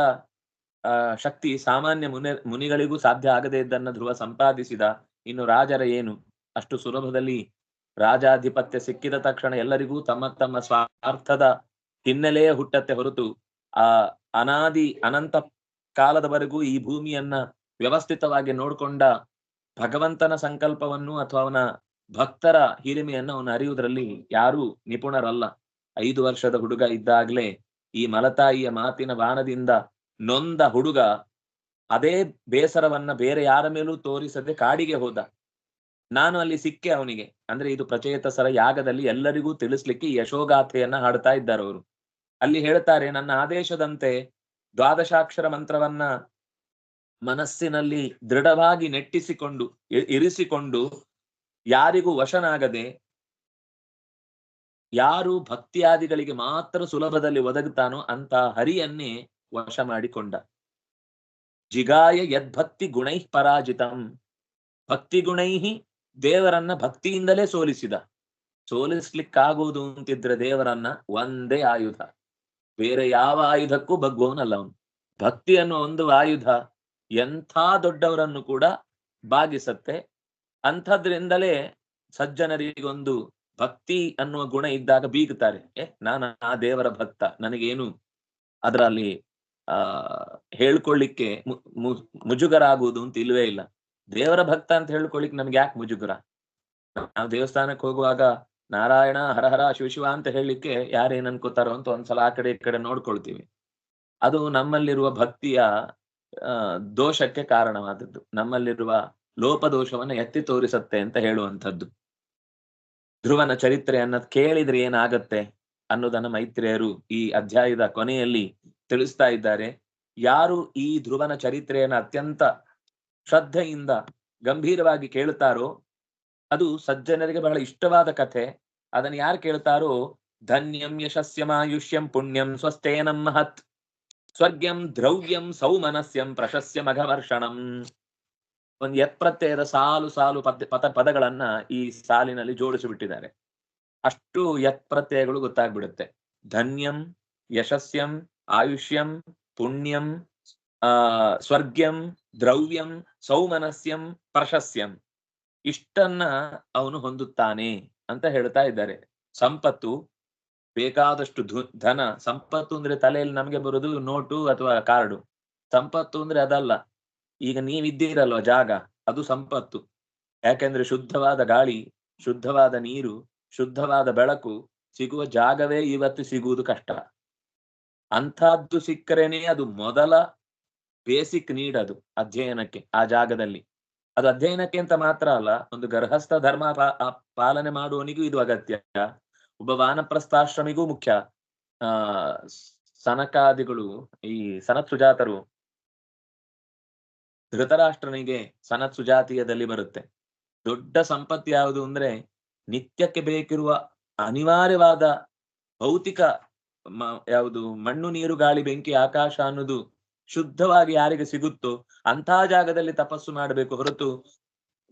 ಶಕ್ತಿ ಸಾಮಾನ್ಯ ಮುನಿ, ಮುನಿಗಳಿಗೂ ಸಾಧ್ಯ ಆಗದೇ ಇದ್ದನ್ನ ಧ್ರುವ ಸಂಪಾದಿಸಿದ. ಇನ್ನು ರಾಜರ ಏನು? ಅಷ್ಟು ಸುಲಭದಲ್ಲಿ ರಾಜಾಧಿಪತ್ಯ ಸಿಕ್ಕಿದ ತಕ್ಷಣ ಎಲ್ಲರಿಗೂ ತಮ್ಮ ತಮ್ಮ ಸ್ವಾರ್ಥದ ಹಿನ್ನೆಲೆಯ ಹುಟ್ಟತ್ತೆ ಹೊರತು ಆ ಅನಾದಿ ಅನಂತ ಕಾಲದವರೆಗೂ ಈ ಭೂಮಿಯನ್ನ ವ್ಯವಸ್ಥಿತವಾಗಿ ನೋಡ್ಕೊಂಡ ಭಗವಂತನ ಸಂಕಲ್ಪವನ್ನು ಅಥವಾ ಅವನ ಭಕ್ತರ ಹಿರಿಮೆಯನ್ನು ಅವನು ಅರಿಯುವುದರಲ್ಲಿ ಯಾರೂ ನಿಪುಣರಲ್ಲ. ಐದು ವರ್ಷದ ಹುಡುಗ ಇದ್ದಾಗಲೇ ಈ ಮಲತಾಯಿಯ ಮಾತಿನ ಬಾಣದಿಂದ ನೊಂದ ಹುಡುಗ ಅದೇ ಬೇಸರವನ್ನ ಬೇರೆ ಯಾರ ಮೇಲೂ ತೋರಿಸದೆ ಕಾಡಿಗೆ ಹೋದ. ನಾನು ಅಲ್ಲಿ ಸಿಕ್ಕೆ ಅವನಿಗೆ. ಅಂದ್ರೆ ಇದು ಪ್ರಚೇತ ಸರ ಯಾಗದಲ್ಲಿ ಎಲ್ಲರಿಗೂ ತಿಳಿಸ್ಲಿಕ್ಕೆ ಯಶೋಗಾಥೆಯನ್ನ ಹಾಡ್ತಾ ಇದ್ದಾರೆ ಅವರು. ಅಲ್ಲಿ ಹೇಳ್ತಾರೆ, ನನ್ನ ಆದೇಶದಂತೆ ದ್ವಾದಶಾಕ್ಷರ ಮಂತ್ರವನ್ನ ಮನಸ್ಸಿನಲ್ಲಿ ದೃಢವಾಗಿ ನೆಟ್ಟಿಸಿಕೊಂಡು ಇರಿಸಿಕೊಂಡು ಯಾರಿಗೂ ವಶನಾಗದೆ, ಯಾರು ಭಕ್ತಿಯಾದಿಗಳಿಗೆ ಮಾತ್ರ ಸುಲಭದಲ್ಲಿ ಒದಗುತ್ತಾನೋ ಅಂತ ಹರಿಯನ್ನೇ ವಶ ಮಾಡಿಕೊಂಡ. ಜಿಗಾಯ ಯದ್ಭಕ್ತಿ ಗುಣೈ ಪರಾಜಿತಂ. ಭಕ್ತಿ ಗುಣೈ ದೇವರನ್ನ ಭಕ್ತಿಯಿಂದಲೇ ಸೋಲಿಸಿದ. ಸೋಲಿಸ್ಲಿಕ್ಕಾಗುವುದು ಅಂತಿದ್ರೆ ದೇವರನ್ನ ಒಂದೇ ಆಯುಧ. ಬೇರೆ ಯಾವ ಆಯುಧಕ್ಕೂ ಬಗ್ಗುವವನಲ್ಲ ಅವನು. ಭಕ್ತಿ ಅನ್ನುವ ಒಂದು ಆಯುಧ ಎಂಥ ದೊಡ್ಡವರನ್ನು ಕೂಡ ಬಾಗಿಸತ್ತೆ. ಅಂಥದ್ರಿಂದಲೇ ಸಜ್ಜನರಿಗೊಂದು ಭಕ್ತಿ ಅನ್ನುವ ಗುಣ ಇದ್ದಾಗ ಬೀಗುತ್ತಾರೆ ಏ, ನಾನು ಆ ದೇವರ ಭಕ್ತ, ನನಗೇನು ಅದರಲ್ಲಿ, ಆ ಹೇಳ್ಕೊಳ್ಳಿಕ್ಕೆ ಮುಜುಗರ ಆಗುವುದು ಅಂತ ಇಲ್ವೇ ಇಲ್ಲ. ದೇವರ ಭಕ್ತ ಅಂತ ಹೇಳ್ಕೊಳ್ಳಿಕ್ ನಮ್ಗೆ ಯಾಕೆ ಮುಜುಗುರ? ನಾವು ದೇವಸ್ಥಾನಕ್ಕೆ ಹೋಗುವಾಗ ನಾರಾಯಣ ಹರಹರ ಶಿವಶಿವ ಅಂತ ಹೇಳಲಿಕ್ಕೆ ಯಾರೇನ್ ಅನ್ಕೋತಾರೋ ಅಂತ ಒಂದ್ಸಲ ಆ ಕಡೆ ಈ ಕಡೆ ನೋಡ್ಕೊಳ್ತೀವಿ. ಅದು ನಮ್ಮಲ್ಲಿರುವ ಭಕ್ತಿಯ ದೋಷಕ್ಕೆ ಕಾರಣವಾದದ್ದು. ನಮ್ಮಲ್ಲಿರುವ ಲೋಪದೋಷವನ್ನ ಎತ್ತಿ ತೋರಿಸತ್ತೆ ಅಂತ ಹೇಳುವಂಥದ್ದು. ಧ್ರುವನ ಚರಿತ್ರೆಯನ್ನ ಕೇಳಿದ್ರೆ ಏನಾಗತ್ತೆ ಅನ್ನೋದನ್ನ ಮೈತ್ರಿಯರು ಈ ಅಧ್ಯಾಯದ ಕೊನೆಯಲ್ಲಿ ತಿಳಿಸ್ತಾ ಇದ್ದಾರೆ. ಯಾರು ಈ ಧ್ರುವನ ಚರಿತ್ರೆಯನ್ನ ಅತ್ಯಂತ ಶ್ರದ್ಧೆಯಿಂದ ಗಂಭೀರವಾಗಿ ಕೇಳುತ್ತಾರೋ, ಅದು ಸಜ್ಜನರಿಗೆ ಬಹಳ ಇಷ್ಟವಾದ ಕಥೆ. ಅದನ್ನು ಯಾರು ಕೇಳ್ತಾರೋ ಧನ್ಯಂ ಯಶಸ್ಯಮಾಯುಷ್ಯಂ ಪುಣ್ಯಂ ಸ್ವಸ್ಥೇನಂ ಮಹತ್, ಸ್ವರ್ಗ್ಯಂ ದ್ರವ್ಯಂ ಸೌಮನಸ್ಯಂ ಪ್ರಶಸ್ಯ ಮಘವರ್ಷಣಂ. ಒಂದು ಯತ್ಪ್ರತ್ಯಯದ ಸಾಲು ಸಾಲು ಪದ ಪದ, ಪದಗಳನ್ನ ಈ ಸಾಲಿನಲ್ಲಿ ಜೋಡಿಸಿಬಿಟ್ಟಿದ್ದಾರೆ. ಅಷ್ಟು ಯತ್ಪ್ರತ್ಯಯಗಳು ಗೊತ್ತಾಗ್ಬಿಡುತ್ತೆ. ಧನ್ಯಂ, ಯಶಸ್ಯಂ, ಆಯುಷ್ಯಂ, ಪುಣ್ಯಂ, ಆ, ಸ್ವರ್ಗ್ಯಂ ದ್ರವ್ಯಂ ಸೌಮನಸ್ಯಂ ಪ್ರಶಸ್ಯಂ. ಇಷ್ಟನ್ನ ಅವನು ಹೊಂದುತ್ತಾನೆ ಅಂತ ಹೇಳ್ತಾ ಇದ್ದಾರೆ. ಸಂಪತ್ತು, ಬೇಕಾದಷ್ಟು ಧನ, ಸಂಪತ್ತು ಅಂದ್ರೆ ತಲೆಯಲ್ಲಿ ನಮಗೆ ಬರೋದು ನೋಟು ಅಥವಾ ಕಾರ್ಡು. ಸಂಪತ್ತು ಅಂದ್ರೆ ಅದಲ್ಲ. ಈಗ ನೀವಿದ್ದೀರಲ್ವ ಜಾಗ, ಅದು ಸಂಪತ್ತು. ಯಾಕೆಂದ್ರೆ ಶುದ್ಧವಾದ ಗಾಳಿ, ಶುದ್ಧವಾದ ನೀರು, ಶುದ್ಧವಾದ ಬೆಳಕು, ಸಿಗುವ ಜಾಗವೇ ಇವತ್ತು ಸಿಗುವುದು ಕಷ್ಟ. ಅಂಥದ್ದು ಸಿಕ್ಕರೇನೆ ಅದು ಮೊದಲ ಬೇಸಿಕ್ ನೀಡ್ ಅದು ಅಧ್ಯಯನಕ್ಕೆ, ಆ ಜಾಗದಲ್ಲಿ. ಅದು ಅಧ್ಯಯನಕ್ಕೆ ಅಂತ ಮಾತ್ರ ಅಲ್ಲ, ಒಂದು ಗರ್ಹಸ್ಥ ಧರ್ಮ ಪಾಲನೆ ಮಾಡುವನಿಗೂ ಇದು ಅಗತ್ಯ. ಒಬ್ಬ ವಾನಪ್ರಸ್ಥಾಶ್ರಮಿಗೂ ಮುಖ್ಯ. ಆ, ಸನಕಾದಿಗಳು, ಈ ಸನತ್ ಸುಜಾತರು ಧೃತರಾಷ್ಟ್ರನಿಗೆ ಸನತ್ ಸುಜಾತೀಯದಲ್ಲಿ ಬರುತ್ತೆ. ದೊಡ್ಡ ಸಂಪತ್ತು ಯಾವುದು ಅಂದ್ರೆ, ನಿತ್ಯಕ್ಕೆ ಬೇಕಿರುವ ಅನಿವಾರ್ಯವಾದ ಭೌತಿಕ ಯಾವುದು ಮಣ್ಣು, ನೀರು, ಗಾಳಿ, ಬೆಂಕಿ, ಆಕಾಶ ಅನ್ನೋದು ಶುದ್ಧವಾಗಿ ಯಾರಿಗೆ ಸಿಗುತ್ತೋ ಅಂತಹ ಜಾಗದಲ್ಲಿ ತಪಸ್ಸು ಮಾಡಬೇಕು ಹೊರತು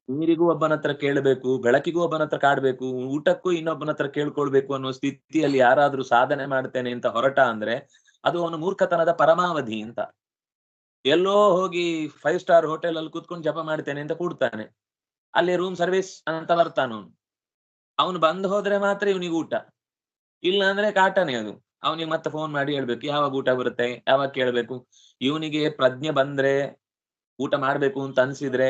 ನೀರಿಗೂ ಒಬ್ಬನ ಹತ್ರ ಕೇಳಬೇಕು, ಬೆಳಕಿಗೂ ಒಬ್ಬನ ಹತ್ರ ಕಾಡ್ಬೇಕು, ಊಟಕ್ಕೂ ಇನ್ನೊಬ್ಬನ ಹತ್ರ ಕೇಳ್ಕೊಳ್ಬೇಕು ಅನ್ನೋ ಸ್ಥಿತಿಯಲ್ಲಿ ಯಾರಾದ್ರೂ ಸಾಧನೆ ಮಾಡ್ತೇನೆ ಅಂತ ಹೊರಟ ಅಂದ್ರೆ ಅದು ಅವನು ಮೂರ್ಖತನದ ಪರಮಾವಧಿ ಅಂತ. ಎಲ್ಲೋ ಹೋಗಿ ಫೈವ್ ಸ್ಟಾರ್ ಹೋಟೆಲ್ ಅಲ್ಲಿ ಕೂತ್ಕೊಂಡು ಜಪ ಮಾಡ್ತೇನೆ ಅಂತ ಕೂಡ್ತಾನೆ. ಅಲ್ಲಿ ರೂಮ್ ಸರ್ವಿಸ್ ಅಂತ ಬರ್ತಾನ ಅವನು ಬಂದ್ ಹೋದ್ರೆ ಮಾತ್ರ ಇವನಿಗೆ ಊಟ. ಇಲ್ಲ ಅಂದ್ರೆ ಕಾಟನೆ ಅದು. ಅವನಿಗೆ ಮತ್ತೆ ಫೋನ್ ಮಾಡಿ ಹೇಳ್ಬೇಕು, ಯಾವಾಗ ಊಟ ಬರುತ್ತೆ, ಯಾವಾಗ ಕೇಳ್ಬೇಕು. ಇವನಿಗೆ ಪ್ರಜ್ಞೆ ಬಂದ್ರೆ ಊಟ ಮಾಡ್ಬೇಕು ಅಂತ ಅನ್ಸಿದ್ರೆ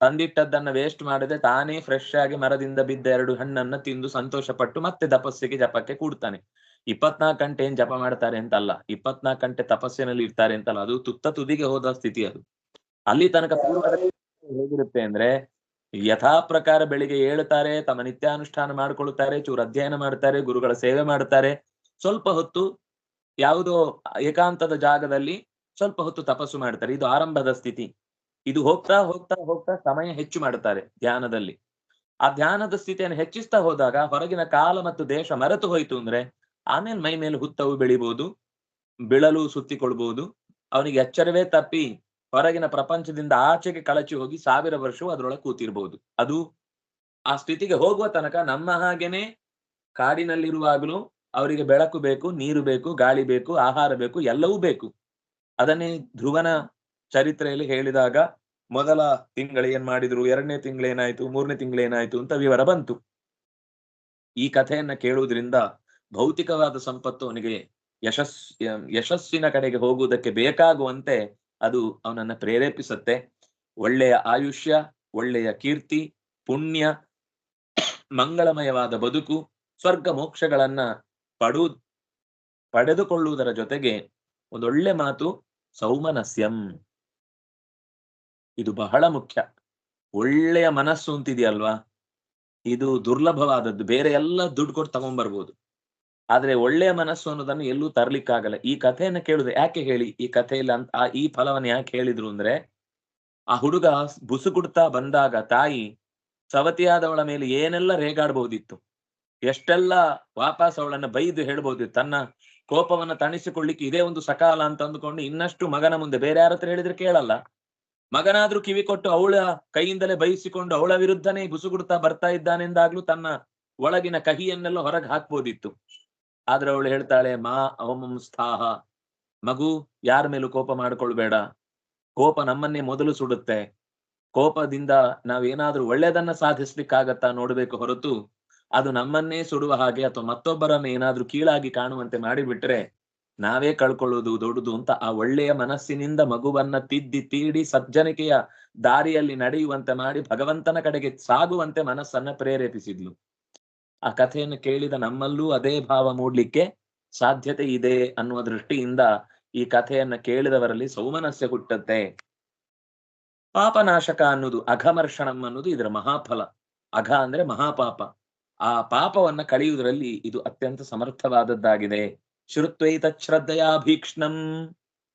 ತಂದಿಟ್ಟದ್ದನ್ನ ವೇಸ್ಟ್ ಮಾಡದೆ ತಾನೇ ಫ್ರೆಶ್ ಆಗಿ ಮರದಿಂದ ಬಿದ್ದ ಎರಡು ಹಣ್ಣನ್ನ ತಿಂದು ಸಂತೋಷ ಪಟ್ಟು ಮತ್ತೆ ತಪಸ್ಸಿಗೆ ಜಪಕ್ಕೆ ಕೂಡ್ತಾನೆ. ಇಪ್ಪತ್ನಾಲ್ಕು ಗಂಟೆ ಏನ್ ಜಪ ಮಾಡ್ತಾರೆ ಅಂತ ಅಲ್ಲ ಇಪ್ಪತ್ನಾಲ್ಕು ಗಂಟೆ ತಪಸ್ಸಿನಲ್ಲಿ ಇರ್ತಾರೆ ಅಂತಲ್ಲ, ಅದು ತುತ್ತ ತುದಿಗೆ ಹೋದ ಸ್ಥಿತಿ ಅದು. ಅಲ್ಲಿ ತನಕ ಹೇಗಿರುತ್ತೆ ಅಂದ್ರೆ ಯಥಾ ಪ್ರಕಾರ ಬೆಳಿಗ್ಗೆ ಏಳುತ್ತಾರೆ, ತಮ್ಮ ನಿತ್ಯಾನುಷ್ಠಾನ ಮಾಡ್ಕೊಳ್ತಾರೆ, ಚೂರು ಅಧ್ಯಯನ ಮಾಡ್ತಾರೆ, ಗುರುಗಳ ಸೇವೆ ಮಾಡ್ತಾರೆ. ಸ್ವಲ್ಪ ಹೊತ್ತು ಯಾವುದೋ ಏಕಾಂತದ ಜಾಗದಲ್ಲಿ ಸ್ವಲ್ಪ ಹೊತ್ತು ತಪಸ್ಸು ಮಾಡ್ತಾರೆ. ಇದು ಆರಂಭದ ಸ್ಥಿತಿ. ಇದು ಹೋಗ್ತಾ ಹೋಗ್ತಾ ಹೋಗ್ತಾ ಸಮಯ ಹೆಚ್ಚು ಮಾಡುತ್ತಾರೆ ಧ್ಯಾನದಲ್ಲಿ. ಆ ಧ್ಯಾನದ ಸ್ಥಿತಿಯನ್ನು ಹೆಚ್ಚಿಸ್ತಾ ಹೋದಾಗ ಹೊರಗಿನ ಕಾಲ ಮತ್ತು ದೇಶ ಮರೆತು ಹೋಯ್ತು ಅಂದ್ರೆ ಆಮೇಲೆ ಮೈ ಮೇಲೆ ಹುತ್ತವು ಬೆಳಿಬಹುದು ಬಿಳಲು ಸುತ್ತಿಕೊಳ್ಬಹುದು ಅವನಿಗೆ ಎಚ್ಚರವೇ ತಪ್ಪಿ ಹೊರಗಿನ ಪ್ರಪಂಚದಿಂದ ಆಚೆಗೆ ಕಳಚಿ ಹೋಗಿ ಸಾವಿರ ವರ್ಷವೂ ಅದರೊಳಗೆ ಕೂತಿರ್ಬಹುದು ಅದು ಆ ಸ್ಥಿತಿಗೆ ಹೋಗುವ ತನಕ ನಮ್ಮ ಹಾಗೇನೆ ಕಾಡಿನಲ್ಲಿರುವಾಗಲೂ ಅವರಿಗೆ ಬೆಳಕು ಬೇಕು, ನೀರು ಬೇಕು, ಗಾಳಿ ಬೇಕು, ಆಹಾರ ಬೇಕು, ಎಲ್ಲವೂ ಬೇಕು. ಅದನ್ನೇ ಧ್ರುವನ ಚರಿತ್ರೆಯಲ್ಲಿ ಹೇಳಿದಾಗ ಮೊದಲ ತಿಂಗಳು ಏನ್ ಮಾಡಿದ್ರು, ಎರಡನೇ ತಿಂಗಳೇನಾಯ್ತು ಮೂರನೇ ತಿಂಗಳೇನಾಯ್ತು ಅಂತ ವಿವರ ಬಂತು. ಈ ಕಥೆಯನ್ನ ಕೇಳುವುದರಿಂದ ಭೌತಿಕವಾದ ಸಂಪತ್ತು ಅವನಿಗೆ ಯಶಸ್, ಯಶಸ್ಸಿನ ಕಡೆಗೆ ಹೋಗುವುದಕ್ಕೆ ಬೇಕಾಗುವಂತೆ ಅದು ಅವನನ್ನ ಪ್ರೇರೇಪಿಸುತ್ತೆ. ಒಳ್ಳೆಯ ಆಯುಷ್ಯ, ಒಳ್ಳೆಯ ಕೀರ್ತಿ, ಪುಣ್ಯ, ಮಂಗಳಮಯವಾದ ಬದುಕು, ಸ್ವರ್ಗ ಮೋಕ್ಷಗಳನ್ನ ಪಡು, ಪಡೆದುಕೊಳ್ಳುವುದರ ಜೊತೆಗೆ ಒಂದೊಳ್ಳೆ ಮಾತು ಸೌಮನಸ್ಯಂ. ಇದು ಬಹಳ ಮುಖ್ಯ. ಒಳ್ಳೆಯ ಮನಸ್ಸು ಅಂತಿದೆಯಲ್ವಾ? ಇದು ದುರ್ಲಭವಾದದ್ದು. ಬೇರೆ ಎಲ್ಲ ದುಡ್ಡು ಕೊಟ್ಟು ತಗೊಂಡ್ಬರ್ಬೋದು. ಆದ್ರೆ ಒಳ್ಳೆಯ ಮನಸ್ಸು ಅನ್ನೋದನ್ನು ಎಲ್ಲೂ ತರ್ಲಿಕ್ಕಾಗಲ್ಲ. ಈ ಕಥೆಯನ್ನ ಕೇಳುದು ಯಾಕೆ ಹೇಳಿ? ಈ ಕಥೆಯಲ್ಲಿ ಅಂತ ಈ ಫಲವನ್ನ ಯಾಕೆ ಹೇಳಿದ್ರು ಅಂದ್ರೆ, ಆ ಹುಡುಗ ಬುಸುಗುಡ್ತಾ ಬಂದಾಗ ತಾಯಿ ಸವತಿಯಾದವಳ ಮೇಲೆ ಏನೆಲ್ಲ ರೇಗಾಡ್ಬಹುದಿತ್ತು ಎಷ್ಟೆಲ್ಲ ವಾಪಸ್ ಅವಳನ್ನ ಬೈದು ಹೇಳ್ಬೋದು, ತನ್ನ ಕೋಪವನ್ನ ತಣಿಸಿಕೊಳ್ಳಿಕ್ಕೆ ಇದೇ ಒಂದು ಸಕಾಲ ಅಂತ ಅಂದುಕೊಂಡು ಇನ್ನಷ್ಟು ಮಗನ ಮುಂದೆ ಬೇರೆ ಯಾರ ಹತ್ರ ಹೇಳಿದ್ರೆ ಕೇಳಲ್ಲ. ಮಗನಾದ್ರೂ ಕಿವಿ ಕೊಟ್ಟು ಅವಳ ಕೈಯಿಂದಲೇ ಬಯಸಿಕೊಂಡು ಅವಳ ವಿರುದ್ಧನೇ ಗುಸುಗುಡ್ತಾ ಬರ್ತಾ ಇದ್ದಾನೆಂದಾಗ್ಲೂ ತನ್ನ ಒಳಗಿನ ಕಹಿಯನ್ನೆಲ್ಲ ಹೊರಗೆ ಹಾಕ್ಬೋದಿತ್ತು. ಆದ್ರೆ ಅವಳು ಹೇಳ್ತಾಳೆ, ಮಾ ಅವಮಂ ಸ್ಥಾಹ ಮಗು, ಯಾರ ಮೇಲೂ ಕೋಪ ಮಾಡ್ಕೊಳ್ಬೇಡ. ಕೋಪ ನಮ್ಮನ್ನೇ ಮೊದಲು ಸುಡುತ್ತೆ. ಕೋಪದಿಂದ ನಾವೇನಾದ್ರೂ ಒಳ್ಳೇದನ್ನ ಸಾಧಿಸ್ಲಿಕ್ಕಾಗತ್ತಾ ನೋಡ್ಬೇಕು ಹೊರತು ಅದು ನಮ್ಮನ್ನೇ ಸುಡುವ ಹಾಗೆ ಅಥವಾ ಮತ್ತೊಬ್ಬರನ್ನ ಏನಾದ್ರೂ ಕೀಳಾಗಿ ಕಾಣುವಂತೆ ಮಾಡಿಬಿಟ್ರೆ ನಾವೇ ಕಳ್ಕೊಳ್ಳೋದು ದೊಡ್ಡದು ಅಂತ ಆ ಒಳ್ಳೆಯ ಮನಸ್ಸಿನಿಂದ ಮಗುವನ್ನ ತಿದ್ದಿ ತೀಡಿ ಸಜ್ಜನಿಕೆಯ ದಾರಿಯಲ್ಲಿ ನಡೆಯುವಂತೆ ಮಾಡಿ ಭಗವಂತನ ಕಡೆಗೆ ಸಾಗುವಂತೆ ಮನಸ್ಸನ್ನ ಪ್ರೇರೇಪಿಸಿದ್ಲು. ಆ ಕಥೆಯನ್ನು ಕೇಳಿದ ನಮ್ಮಲ್ಲೂ ಅದೇ ಭಾವ ಮೂಡ್ಲಿಕ್ಕೆ ಸಾಧ್ಯತೆ ಇದೆ ಅನ್ನುವ ದೃಷ್ಟಿಯಿಂದ ಈ ಕಥೆಯನ್ನ ಕೇಳಿದವರಲ್ಲಿ ಸೌಮನಸ್ಯ ಹುಟ್ಟತ್ತೆ. ಪಾಪನಾಶಕ ಅನ್ನೋದು ಅಘಮರ್ಷಣಂ ಅನ್ನೋದು ಇದರ ಮಹಾಫಲ. ಅಘ ಅಂದ್ರೆ ಮಹಾಪಾಪ. ಆ ಪಾಪವನ್ನ ಕಳೆಯುವುದರಲ್ಲಿ ಇದು ಅತ್ಯಂತ ಸಮರ್ಥವಾದದ್ದಾಗಿದೆ. ಶ್ರುತ್ವೈತ ಶ್ರದ್ಧೆಯ ಭೀಕ್ಷ್ಣಂ.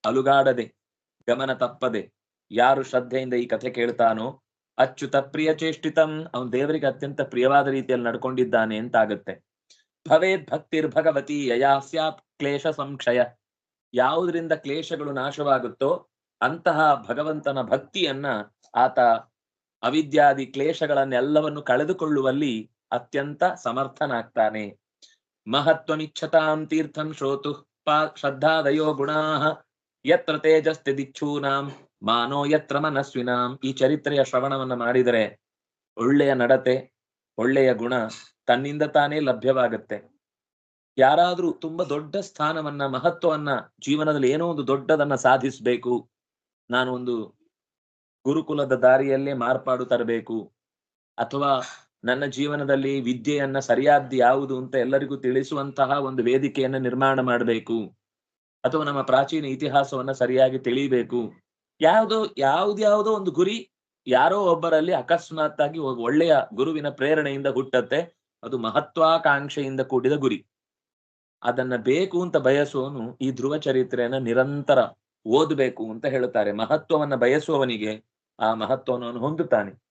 ಅಲುಗಾಡದೆ, ಗಮನ ತಪ್ಪದೆ, ಯಾರು ಶ್ರದ್ಧೆಯಿಂದ ಈ ಕಥೆ ಕೇಳ್ತಾನೋ, ಅಚ್ಯುತ ಪ್ರಿಯ ಚೇಷ್ಟಿತಂ, ಅವನ್ ದೇವರಿಗೆ ಅತ್ಯಂತ ಪ್ರಿಯವಾದ ರೀತಿಯಲ್ಲಿ ನಡ್ಕೊಂಡಿದ್ದಾನೆ ಅಂತಾಗತ್ತೆ. ಭವೇದ್ ಭಕ್ತಿರ್ ಭಗವತಿ ಯಯಾ ಸ್ಯಾತ್ ಕ್ಲೇಶ ಸಂಕ್ಷಯ. ಯಾವುದರಿಂದ ಕ್ಲೇಶಗಳು ನಾಶವಾಗುತ್ತೋ, ಅಂತಹ ಭಗವಂತನ ಭಕ್ತಿಯನ್ನ ಆತ ಅವಿದ್ಯಾದಿ ಕ್ಲೇಶಗಳನ್ನೆಲ್ಲವನ್ನು ಕಳೆದುಕೊಳ್ಳುವಲ್ಲಿ ಅತ್ಯಂತ ಸಮರ್ಥನಾಗ್ತಾನೆ. ಮಹತ್ವಮಿಚ್ಛತಾಂ ತೀರ್ಥಂ ಶ್ರೋತು ಪಾ ಶ್ರದ್ಧಾದಯೋ ಗುಣಾ ಯತ್ರ ತೇಜಸ್ತಿ ತೇಜಸ್ತಿದಿಚ್ಛೂನಾಂ ಮಾನೋ ಯತ್ರ ಮನಸ್ವಿನಾಂ ಈ ಚರಿತ್ರೆಯ ಶ್ರವಣವನ್ನ ಮಾಡಿದರೆ ಒಳ್ಳೆಯ ನಡತೆ, ಒಳ್ಳೆಯ ಗುಣ ತನ್ನಿಂದ ತಾನೇ ಲಭ್ಯವಾಗತ್ತೆ. ಯಾರಾದ್ರೂ ತುಂಬಾ ದೊಡ್ಡ ಸ್ಥಾನವನ್ನ, ಮಹತ್ವವನ್ನ, ಜೀವನದಲ್ಲಿ ಏನೋ ಒಂದು ದೊಡ್ಡದನ್ನ ಸಾಧಿಸಬೇಕು ನಾನು ಒಂದು ಗುರುಕುಲದ ದಾರಿಯಲ್ಲೇ ಮಾರ್ಪಾಡು ತರಬೇಕು, ಅಥವಾ ನನ್ನ ಜೀವನದಲ್ಲಿ ವಿದ್ಯೆಯನ್ನ ಸರಿಯಾದ್ದು ಯಾವುದು ಅಂತ ಎಲ್ಲರಿಗೂ ತಿಳಿಸುವಂತಹ ಒಂದು ವೇದಿಕೆಯನ್ನ ನಿರ್ಮಾಣ ಮಾಡಬೇಕು. ಅಥವಾ ನಮ್ಮ ಪ್ರಾಚೀನ ಇತಿಹಾಸವನ್ನ ಸರಿಯಾಗಿ ತಿಳಿಬೇಕು. ಯಾವುದೋ, ಯಾವ್ದ್ಯಾವುದೋ ಒಂದು ಗುರಿ ಯಾರೋ ಒಬ್ಬರಲ್ಲಿ ಅಕಸ್ಮಾತ್ ಆಗಿ ಒಳ್ಳೆಯ ಗುರುವಿನ ಪ್ರೇರಣೆಯಿಂದ ಹುಟ್ಟತ್ತೆ. ಅದು ಮಹತ್ವಾಕಾಂಕ್ಷೆಯಿಂದ ಕೂಡಿದ ಗುರಿ. ಅದನ್ನ ಬೇಕು ಅಂತ ಬಯಸುವನು ಈ ಧ್ರುವ ಚರಿತ್ರೆಯನ್ನ ನಿರಂತರ ಓದಬೇಕು ಅಂತ ಹೇಳುತ್ತಾರೆ. ಮಹತ್ವವನ್ನ ಬಯಸುವವನಿಗೆ ಆ ಮಹತ್ವವನ್ನು ಹೊಂದುತ್ತಾನೆ.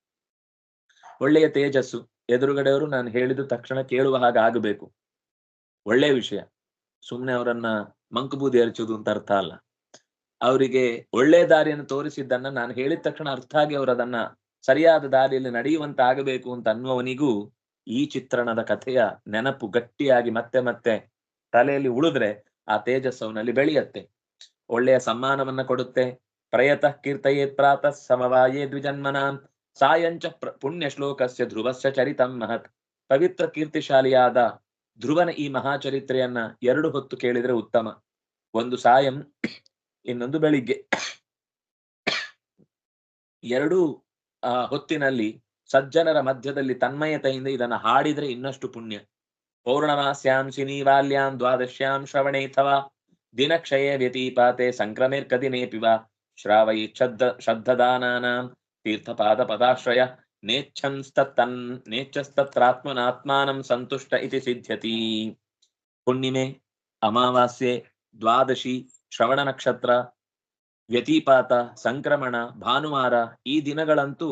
ಒಳ್ಳೆಯ ತೇಜಸ್ಸು. ಎದುರುಗಡೆಯವರು ನಾನು ಹೇಳಿದ ತಕ್ಷಣ ಕೇಳುವ ಹಾಗೆ ಆಗಬೇಕು. ಒಳ್ಳೆಯ ವಿಷಯ. ಸುಮ್ನೆ ಅವರನ್ನ ಮಂಕುಬೂದಿ ಹರಿಚುದು ಅಂತ ಅರ್ಥ ಅಲ್ಲ. ಅವರಿಗೆ ಒಳ್ಳೆಯ ದಾರಿಯನ್ನು ತೋರಿಸಿದ್ದನ್ನ ನಾನು ಹೇಳಿದ ತಕ್ಷಣ ಅರ್ಥ ಆಗಿ ಅವರು ಅದನ್ನ ಸರಿಯಾದ ದಾರಿಯಲ್ಲಿ ನಡೆಯುವಂತ ಆಗಬೇಕು ಅಂತ ಅನ್ನುವವನಿಗೂ ಈ ಚಿತ್ರಣದ ಕಥೆಯ ನೆನಪು ಗಟ್ಟಿಯಾಗಿ ಮತ್ತೆ ಮತ್ತೆ ತಲೆಯಲ್ಲಿ ಉಳಿದ್ರೆ ಆ ತೇಜಸ್ಸವನಲ್ಲಿ ಬೆಳೆಯತ್ತೆ. ಒಳ್ಳೆಯ ಸಮ್ಮಾನವನ್ನ ಕೊಡುತ್ತೆ. ಪ್ರಯತಃ ಕೀರ್ತಯೇತ್ ಪ್ರಾತಃ ಸಮವಾಯೇ ದ್ವಿಜನ್ಮನಾಂ. ಸಾಯಂಚ ಪುಣ್ಯ ಶ್ಲೋಕಸ್ಯ ಧ್ರುವಸ್ಯ ಚರಿತಂ ಮಹತ್ ಪವಿತ್ರ ಕೀರ್ತಿಶಾಲಿಯಾದ ಧ್ರುವನ ಈ ಮಹಾಚರಿತ್ರೆಯನ್ನ ಎರಡು ಹೊತ್ತು ಕೇಳಿದ್ರೆ ಉತ್ತಮ. ಒಂದು ಸಾಯಂ, ಇನ್ನೊಂದು ಬೆಳಿಗ್ಗೆ. ಎರಡು, ಆ, ಹೊತ್ತಿನಲ್ಲಿ ಸಜ್ಜನರ ಮಧ್ಯದಲ್ಲಿ ತನ್ಮಯತೆಯಿಂದ ಇದನ್ನ ಹಾಡಿದ್ರೆ ಇನ್ನಷ್ಟು ಪುಣ್ಯ. ಪೌರ್ಣಮಾಸ್ಯಾಂ ಸಿನಿವಾಲ್ಯಾಂ ದ್ವಾದಶ್ಯಾಂ ಶ್ರವಣೇಥವಾ ದಿನಕ್ಷಯೇ ವ್ಯತೀಪಾತೆ ಸಂಕ್ರಮೇರ್ಕದಿನೇಪಿ ವಾ ಶ್ರಾವಯಿ ಶ್ರದ್ಧ ಶ್ರದ್ಧದಾನಾನಾಂ ತೀರ್ಥಪಾದ ಪದಾಶ್ರಯ ನೇಚ್ಛನ್ ನೇಚ್ಛಸ್ತತ್ರಾತ್ಮನಾತ್ಮಾನಂ ಸಂತುಷ್ಟ ಇತಿ ಸಿದ್ಧ್ಯತಿ. ಹುಣ್ಣಿಮೆ, ಅಮಾವಾಸ್ಯೆ, ದ್ವಾದಶಿ, ಶ್ರವಣ ನಕ್ಷತ್ರ, ವ್ಯತಿಪಾತ, ಸಂಕ್ರಮಣ, ಭಾನುವಾರ ಈ ದಿನಗಳಂತೂ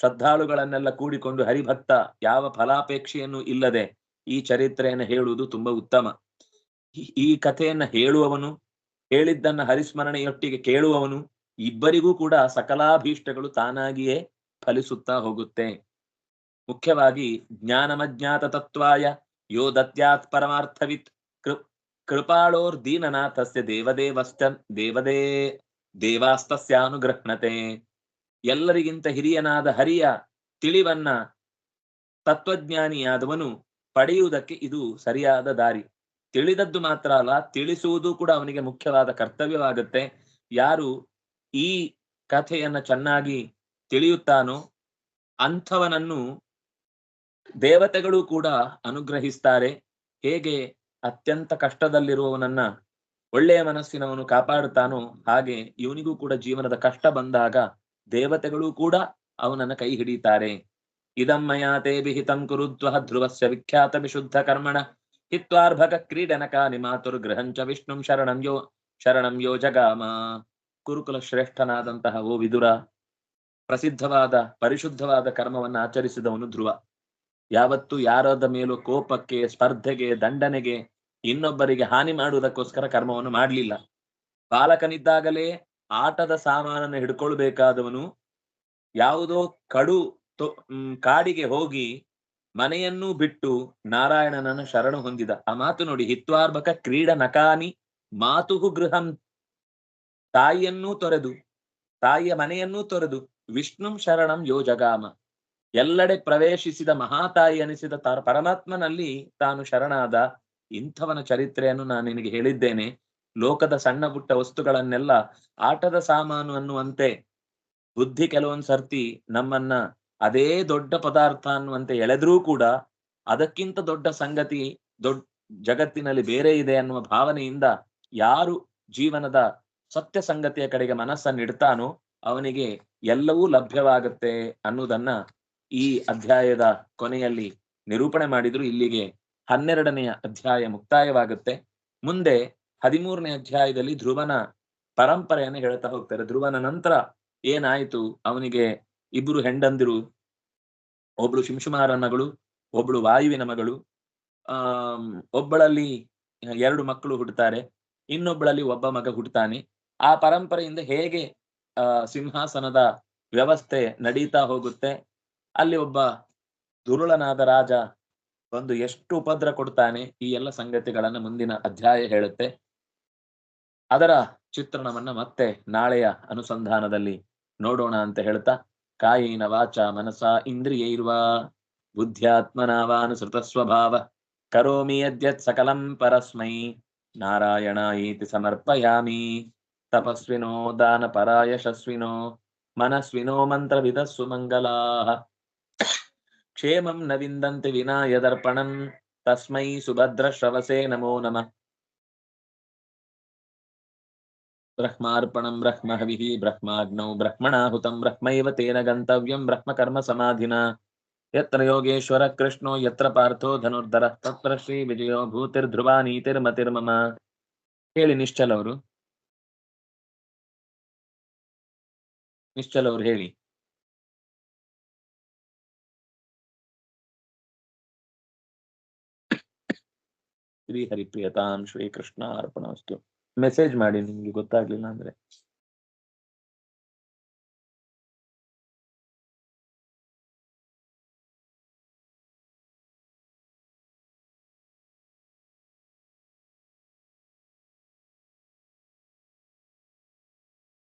ಶ್ರದ್ಧಾಳುಗಳನ್ನೆಲ್ಲ ಕೂಡಿಕೊಂಡು ಹರಿಭಕ್ತ ಯಾವ ಫಲಾಪೇಕ್ಷೆಯನ್ನು ಇಲ್ಲದೆ ಈ ಚರಿತ್ರೆಯನ್ನು ಹೇಳುವುದು ತುಂಬಾ ಉತ್ತಮ. ಈ ಕಥೆಯನ್ನ ಹೇಳುವವನು, ಹೇಳಿದ್ದನ್ನ ಹರಿಸ್ಮರಣೆಯೊಟ್ಟಿಗೆ ಕೇಳುವವನು ಇಬ್ಬರಿಗೂ ಕೂಡ ಸಕಲಾಭೀಷ್ಟಗಳು ತಾನಾಗಿಯೇ ಫಲಿಸುತ್ತಾ ಹೋಗುತ್ತೆ. ಮುಖ್ಯವಾಗಿ ಜ್ಞಾನಮಜ್ಞಾತ ತತ್ವಾಯ ಯೋ ದತ್ಯಾತ್ ಪರಮಾರ್ಥವಿತ್ ಕೃಪಾಳೋರ್ ದೀನನಾಥಸ್ಯ ದೇವದೇವಸ್ತ, ದೇವದೇ ದೇವಾಸ್ತಸ್ಯಾನುಗ್ರಹಣತೆ ಎಲ್ಲರಿಗಿಂತ ಹಿರಿಯನಾದ ಹರಿಯ ತಿಳಿವನ್ನ ತತ್ವಜ್ಞಾನಿಯಾದವನು ಪಡೆಯುವುದಕ್ಕೆ ಇದು ಸರಿಯಾದ ದಾರಿ. ತಿಳಿದದ್ದು ಮಾತ್ರ ಅಲ್ಲ, ತಿಳಿಸುವುದು ಕೂಡ ಅವನಿಗೆ ಮುಖ್ಯವಾದ ಕರ್ತವ್ಯವಾಗುತ್ತೆ. ಯಾರು ಈ ಕಥೆಯನ್ನ ಚೆನ್ನಾಗಿ ತಿಳಿಯುತ್ತಾನೋ ಅಂಥವನನ್ನು ದೇವತೆಗಳು ಕೂಡ ಅನುಗ್ರಹಿಸ್ತಾರೆ. ಹೇಗೆ ಅತ್ಯಂತ ಕಷ್ಟದಲ್ಲಿರುವವನನ್ನ ಒಳ್ಳೆಯ ಮನಸ್ಸಿನವನು ಕಾಪಾಡುತ್ತಾನೋ ಹಾಗೆ ಇವನಿಗೂ ಕೂಡ ಜೀವನದ ಕಷ್ಟ ಬಂದಾಗ ದೇವತೆಗಳು ಕೂಡ ಅವನನ್ನ ಕೈ ಹಿಡಿತಾರೆ ಇದಮ್ಮಯಾತೆ ವಿಹಿತಂ ಕುರುದ್ವಹ ಧ್ರುವಸ್ಯ ವಿಖ್ಯಾತ ವಿಶುದ್ಧ ಕರ್ಮಣ ಹಿತ್ವಾರ್ಭಕ ಕ್ರೀಡನಕ ನಿಮಾತುರ್ ಗೃಹಂಚ ವಿಷ್ಣುಂ ಶರಣಂ ಯೋ ಶರಣಂ ಯೋ ಜಗಾಮ. ಕುರುಕುಲ ಶ್ರೇಷ್ಠನಾದಂತಹ ಓ ವಿದುರ, ಪ್ರಸಿದ್ಧವಾದ, ಪರಿಶುದ್ಧವಾದ ಕರ್ಮವನ್ನು ಆಚರಿಸಿದವನು ಧ್ರುವ. ಯಾವತ್ತು ಯಾರದ ಮೇಲೂ ಕೋಪಕ್ಕೆ, ಸ್ಪರ್ಧೆಗೆ, ದಂಡನೆಗೆ ಇನ್ನೊಬ್ಬರಿಗೆ ಹಾನಿ ಮಾಡುವುದಕ್ಕೋಸ್ಕರ ಕರ್ಮವನ್ನು ಮಾಡಲಿಲ್ಲ. ಬಾಲಕನಿದ್ದಾಗಲೇ ಆಟದ ಸಾಮಾನನ್ನು ಹಿಡ್ಕೊಳ್ಬೇಕಾದವನು ಯಾವುದೋ ಕಡು ಕಾಡಿಗೆ ಹೋಗಿ ಮನೆಯನ್ನೂ ಬಿಟ್ಟು ನಾರಾಯಣನನ್ನು ಶರಣು ಹೊಂದಿದ. ಆ ಮಾತು ನೋಡಿ ಹಿತ್ವಾರ್ಭಕ ಕ್ರೀಡ ನಕಾನಿ ಮಾತುಹು ಗೃಹಂ ತಾಯಿಯನ್ನೂ ತೊರೆದು, ತಾಯಿಯ ಮನೆಯನ್ನೂ ತೊರೆದು ವಿಷ್ಣುಂ ಶರಣಂ ಯೋ ಜಗಾಮ. ಎಲ್ಲೆಡೆ ಪ್ರವೇಶಿಸಿದ ಮಹಾತಾಯಿ ಅನಿಸಿದ ತ- ಪರಮಾತ್ಮನಲ್ಲಿ ತಾನು ಶರಣಾದ ಇಂಥವನ ಚರಿತ್ರೆಯನ್ನು ನಾನು ನಿನಗೆ ಹೇಳಿದ್ದೇನೆ. ಲೋಕದ ಸಣ್ಣ ಪುಟ್ಟ ವಸ್ತುಗಳನ್ನೆಲ್ಲ ಆಟದ ಸಾಮಾನು ಅನ್ನುವಂತೆ, ಬುದ್ಧಿ ಕೆಲವೊಂದ್ ಸರ್ತಿ ನಮ್ಮನ್ನ ಅದೇ ದೊಡ್ಡ ಪದಾರ್ಥ ಅನ್ನುವಂತೆ ಎಳೆದ್ರೂ ಕೂಡ ಅದಕ್ಕಿಂತ ದೊಡ್ಡ ಸಂಗತಿ ದೊಡ್, ಜಗತ್ತಿನಲ್ಲಿ ಬೇರೆ ಇದೆ ಅನ್ನುವ ಭಾವನೆಯಿಂದ ಯಾರು ಜೀವನದ ಸತ್ಯ ಸಂಗತಿಯ ಕಡೆಗೆ ಮನಸ್ಸನ್ನಿಡ್ತಾನೋ ಅವನಿಗೆ ಎಲ್ಲವೂ ಲಭ್ಯವಾಗುತ್ತೆ ಅನ್ನೋದನ್ನ ಈ ಅಧ್ಯಾಯದ ಕೊನೆಯಲ್ಲಿ ನಿರೂಪಣೆ ಮಾಡಿದ್ರು. ಇಲ್ಲಿಗೆ ಹನ್ನೆರಡನೆಯ ಅಧ್ಯಾಯ ಮುಕ್ತಾಯವಾಗುತ್ತೆ. ಮುಂದೆ ಹದಿಮೂರನೇ ಅಧ್ಯಾಯದಲ್ಲಿ ಧ್ರುವನ ಪರಂಪರೆಯನ್ನು ಹೇಳ್ತಾ ಹೋಗ್ತಾರೆ. ಧ್ರುವನ ನಂತರ ಏನಾಯ್ತು? ಅವನಿಗೆ ಇಬ್ಬರು ಹೆಂಡಂದಿರು, ಒಬ್ಳು ಶಿಂಶುಮಾರನ ಮಗಳು, ಒಬ್ಳು ವಾಯುವಿನ ಮಗಳು ಆ ಒಬ್ಬಳಲ್ಲಿ ಎರಡು ಮಕ್ಕಳು ಹುಡ್ತಾರೆ ಇನ್ನೊಬ್ಬಳಲ್ಲಿ ಒಬ್ಬ ಮಗ ಹುಟ್ಟುತ್ತಾನೆ ಆ ಪರಂಪರೆಯಿಂದ ಹೇಗೆ, ಆ, ಸಿಂಹಾಸನದ ವ್ಯವಸ್ಥೆ ನಡೀತಾ ಹೋಗುತ್ತೆ? ಅಲ್ಲಿ ಒಬ್ಬ ದುರುಳನಾದ ರಾಜ ಬಂದು ಎಷ್ಟು ಉಪದ್ರ ಕೊಡ್ತಾನೆ? ಈ ಎಲ್ಲ ಸಂಗತಿಗಳನ್ನ ಮುಂದಿನ ಅಧ್ಯಾಯ ಹೇಳುತ್ತೆ. ಅದರ ಚಿತ್ರಣವನ್ನ ಮತ್ತೆ ನಾಳೆಯ ಅನುಸಂಧಾನದಲ್ಲಿ ನೋಡೋಣ ಅಂತ ಹೇಳ್ತಾ, ಕಾಯಿನ ವಾಚ ಮನಸ ಇಂದ್ರಿಯೈರ್ವ ಬುದ್ಧ್ಯಾತ್ಮನಾವಾನುಸೃತ ಸ್ವಭಾವ ಕರೋಮಿ ಯದ್ಯತ್ ಸಕಲಂ ಪರಸ್ಮೈ ಈತಿ ಸಮರ್ಪಯಾಮಿ. ತಪಸ್ವಿನೋ ದಾನ ಪರಾಯಶಸ್ವಿನೋ ಮನಸ್ವಿನೋ ಮಂತ್ರವಿದ ಸುಮಂಗಲಾಃ ಕ್ಷೇಮಂ ನ ವಿಂದಂತಿ ದರ್ಪಣಂ ತಸ್ಮೈ ಸುಭದ್ರ ಶ್ರವಸೇ ನಮೋ ನಮಃ ಬ್ರಹ್ಮಾರ್ಪಣಂ ಬ್ರಹ್ಮ ಹವಿಹಿ ಬ್ರಹ್ಮಾಗ್ನೌ ಬ್ರಹ್ಮಣಾಹುತಂ ಬ್ರಹ್ಮೈವ ತೇನ ಗಂತವ್ಯಂ ಬ್ರಹ್ಮ ಕರ್ಮ ಸಮಾಧಿನ ಯತ್ರ ಯೋಗೇಶ್ವರ ಕೃಷ್ಣೋ ಯತ್ರ ಪಾರ್ಥೋ ಧನುರ್ಧರ ತತ್ರ ಶ್ರೀ ವಿಜಯೋ ಭೂತಿರ್ಧ್ರುವ ನೀತಿರ್ಮತಿರ್ಮಮ ಹೇಳಿ ನಿಶ್ಚಲ್ ನಿಶ್ಚಲ್ ಅವರು ಹೇಳಿ. ಶ್ರೀ ಹರಿಪ್ರಿಯತಾಂ ಶ್ರೀ ಕೃಷ್ಣ ಅರ್ಪಣವಸ್ತು ಮೆಸೇಜ್ ಮಾಡಿ ನಿಮ್ಗೆ ಗೊತ್ತಾಗ್ಲಿಲ್ಲ ಅಂದ್ರೆ.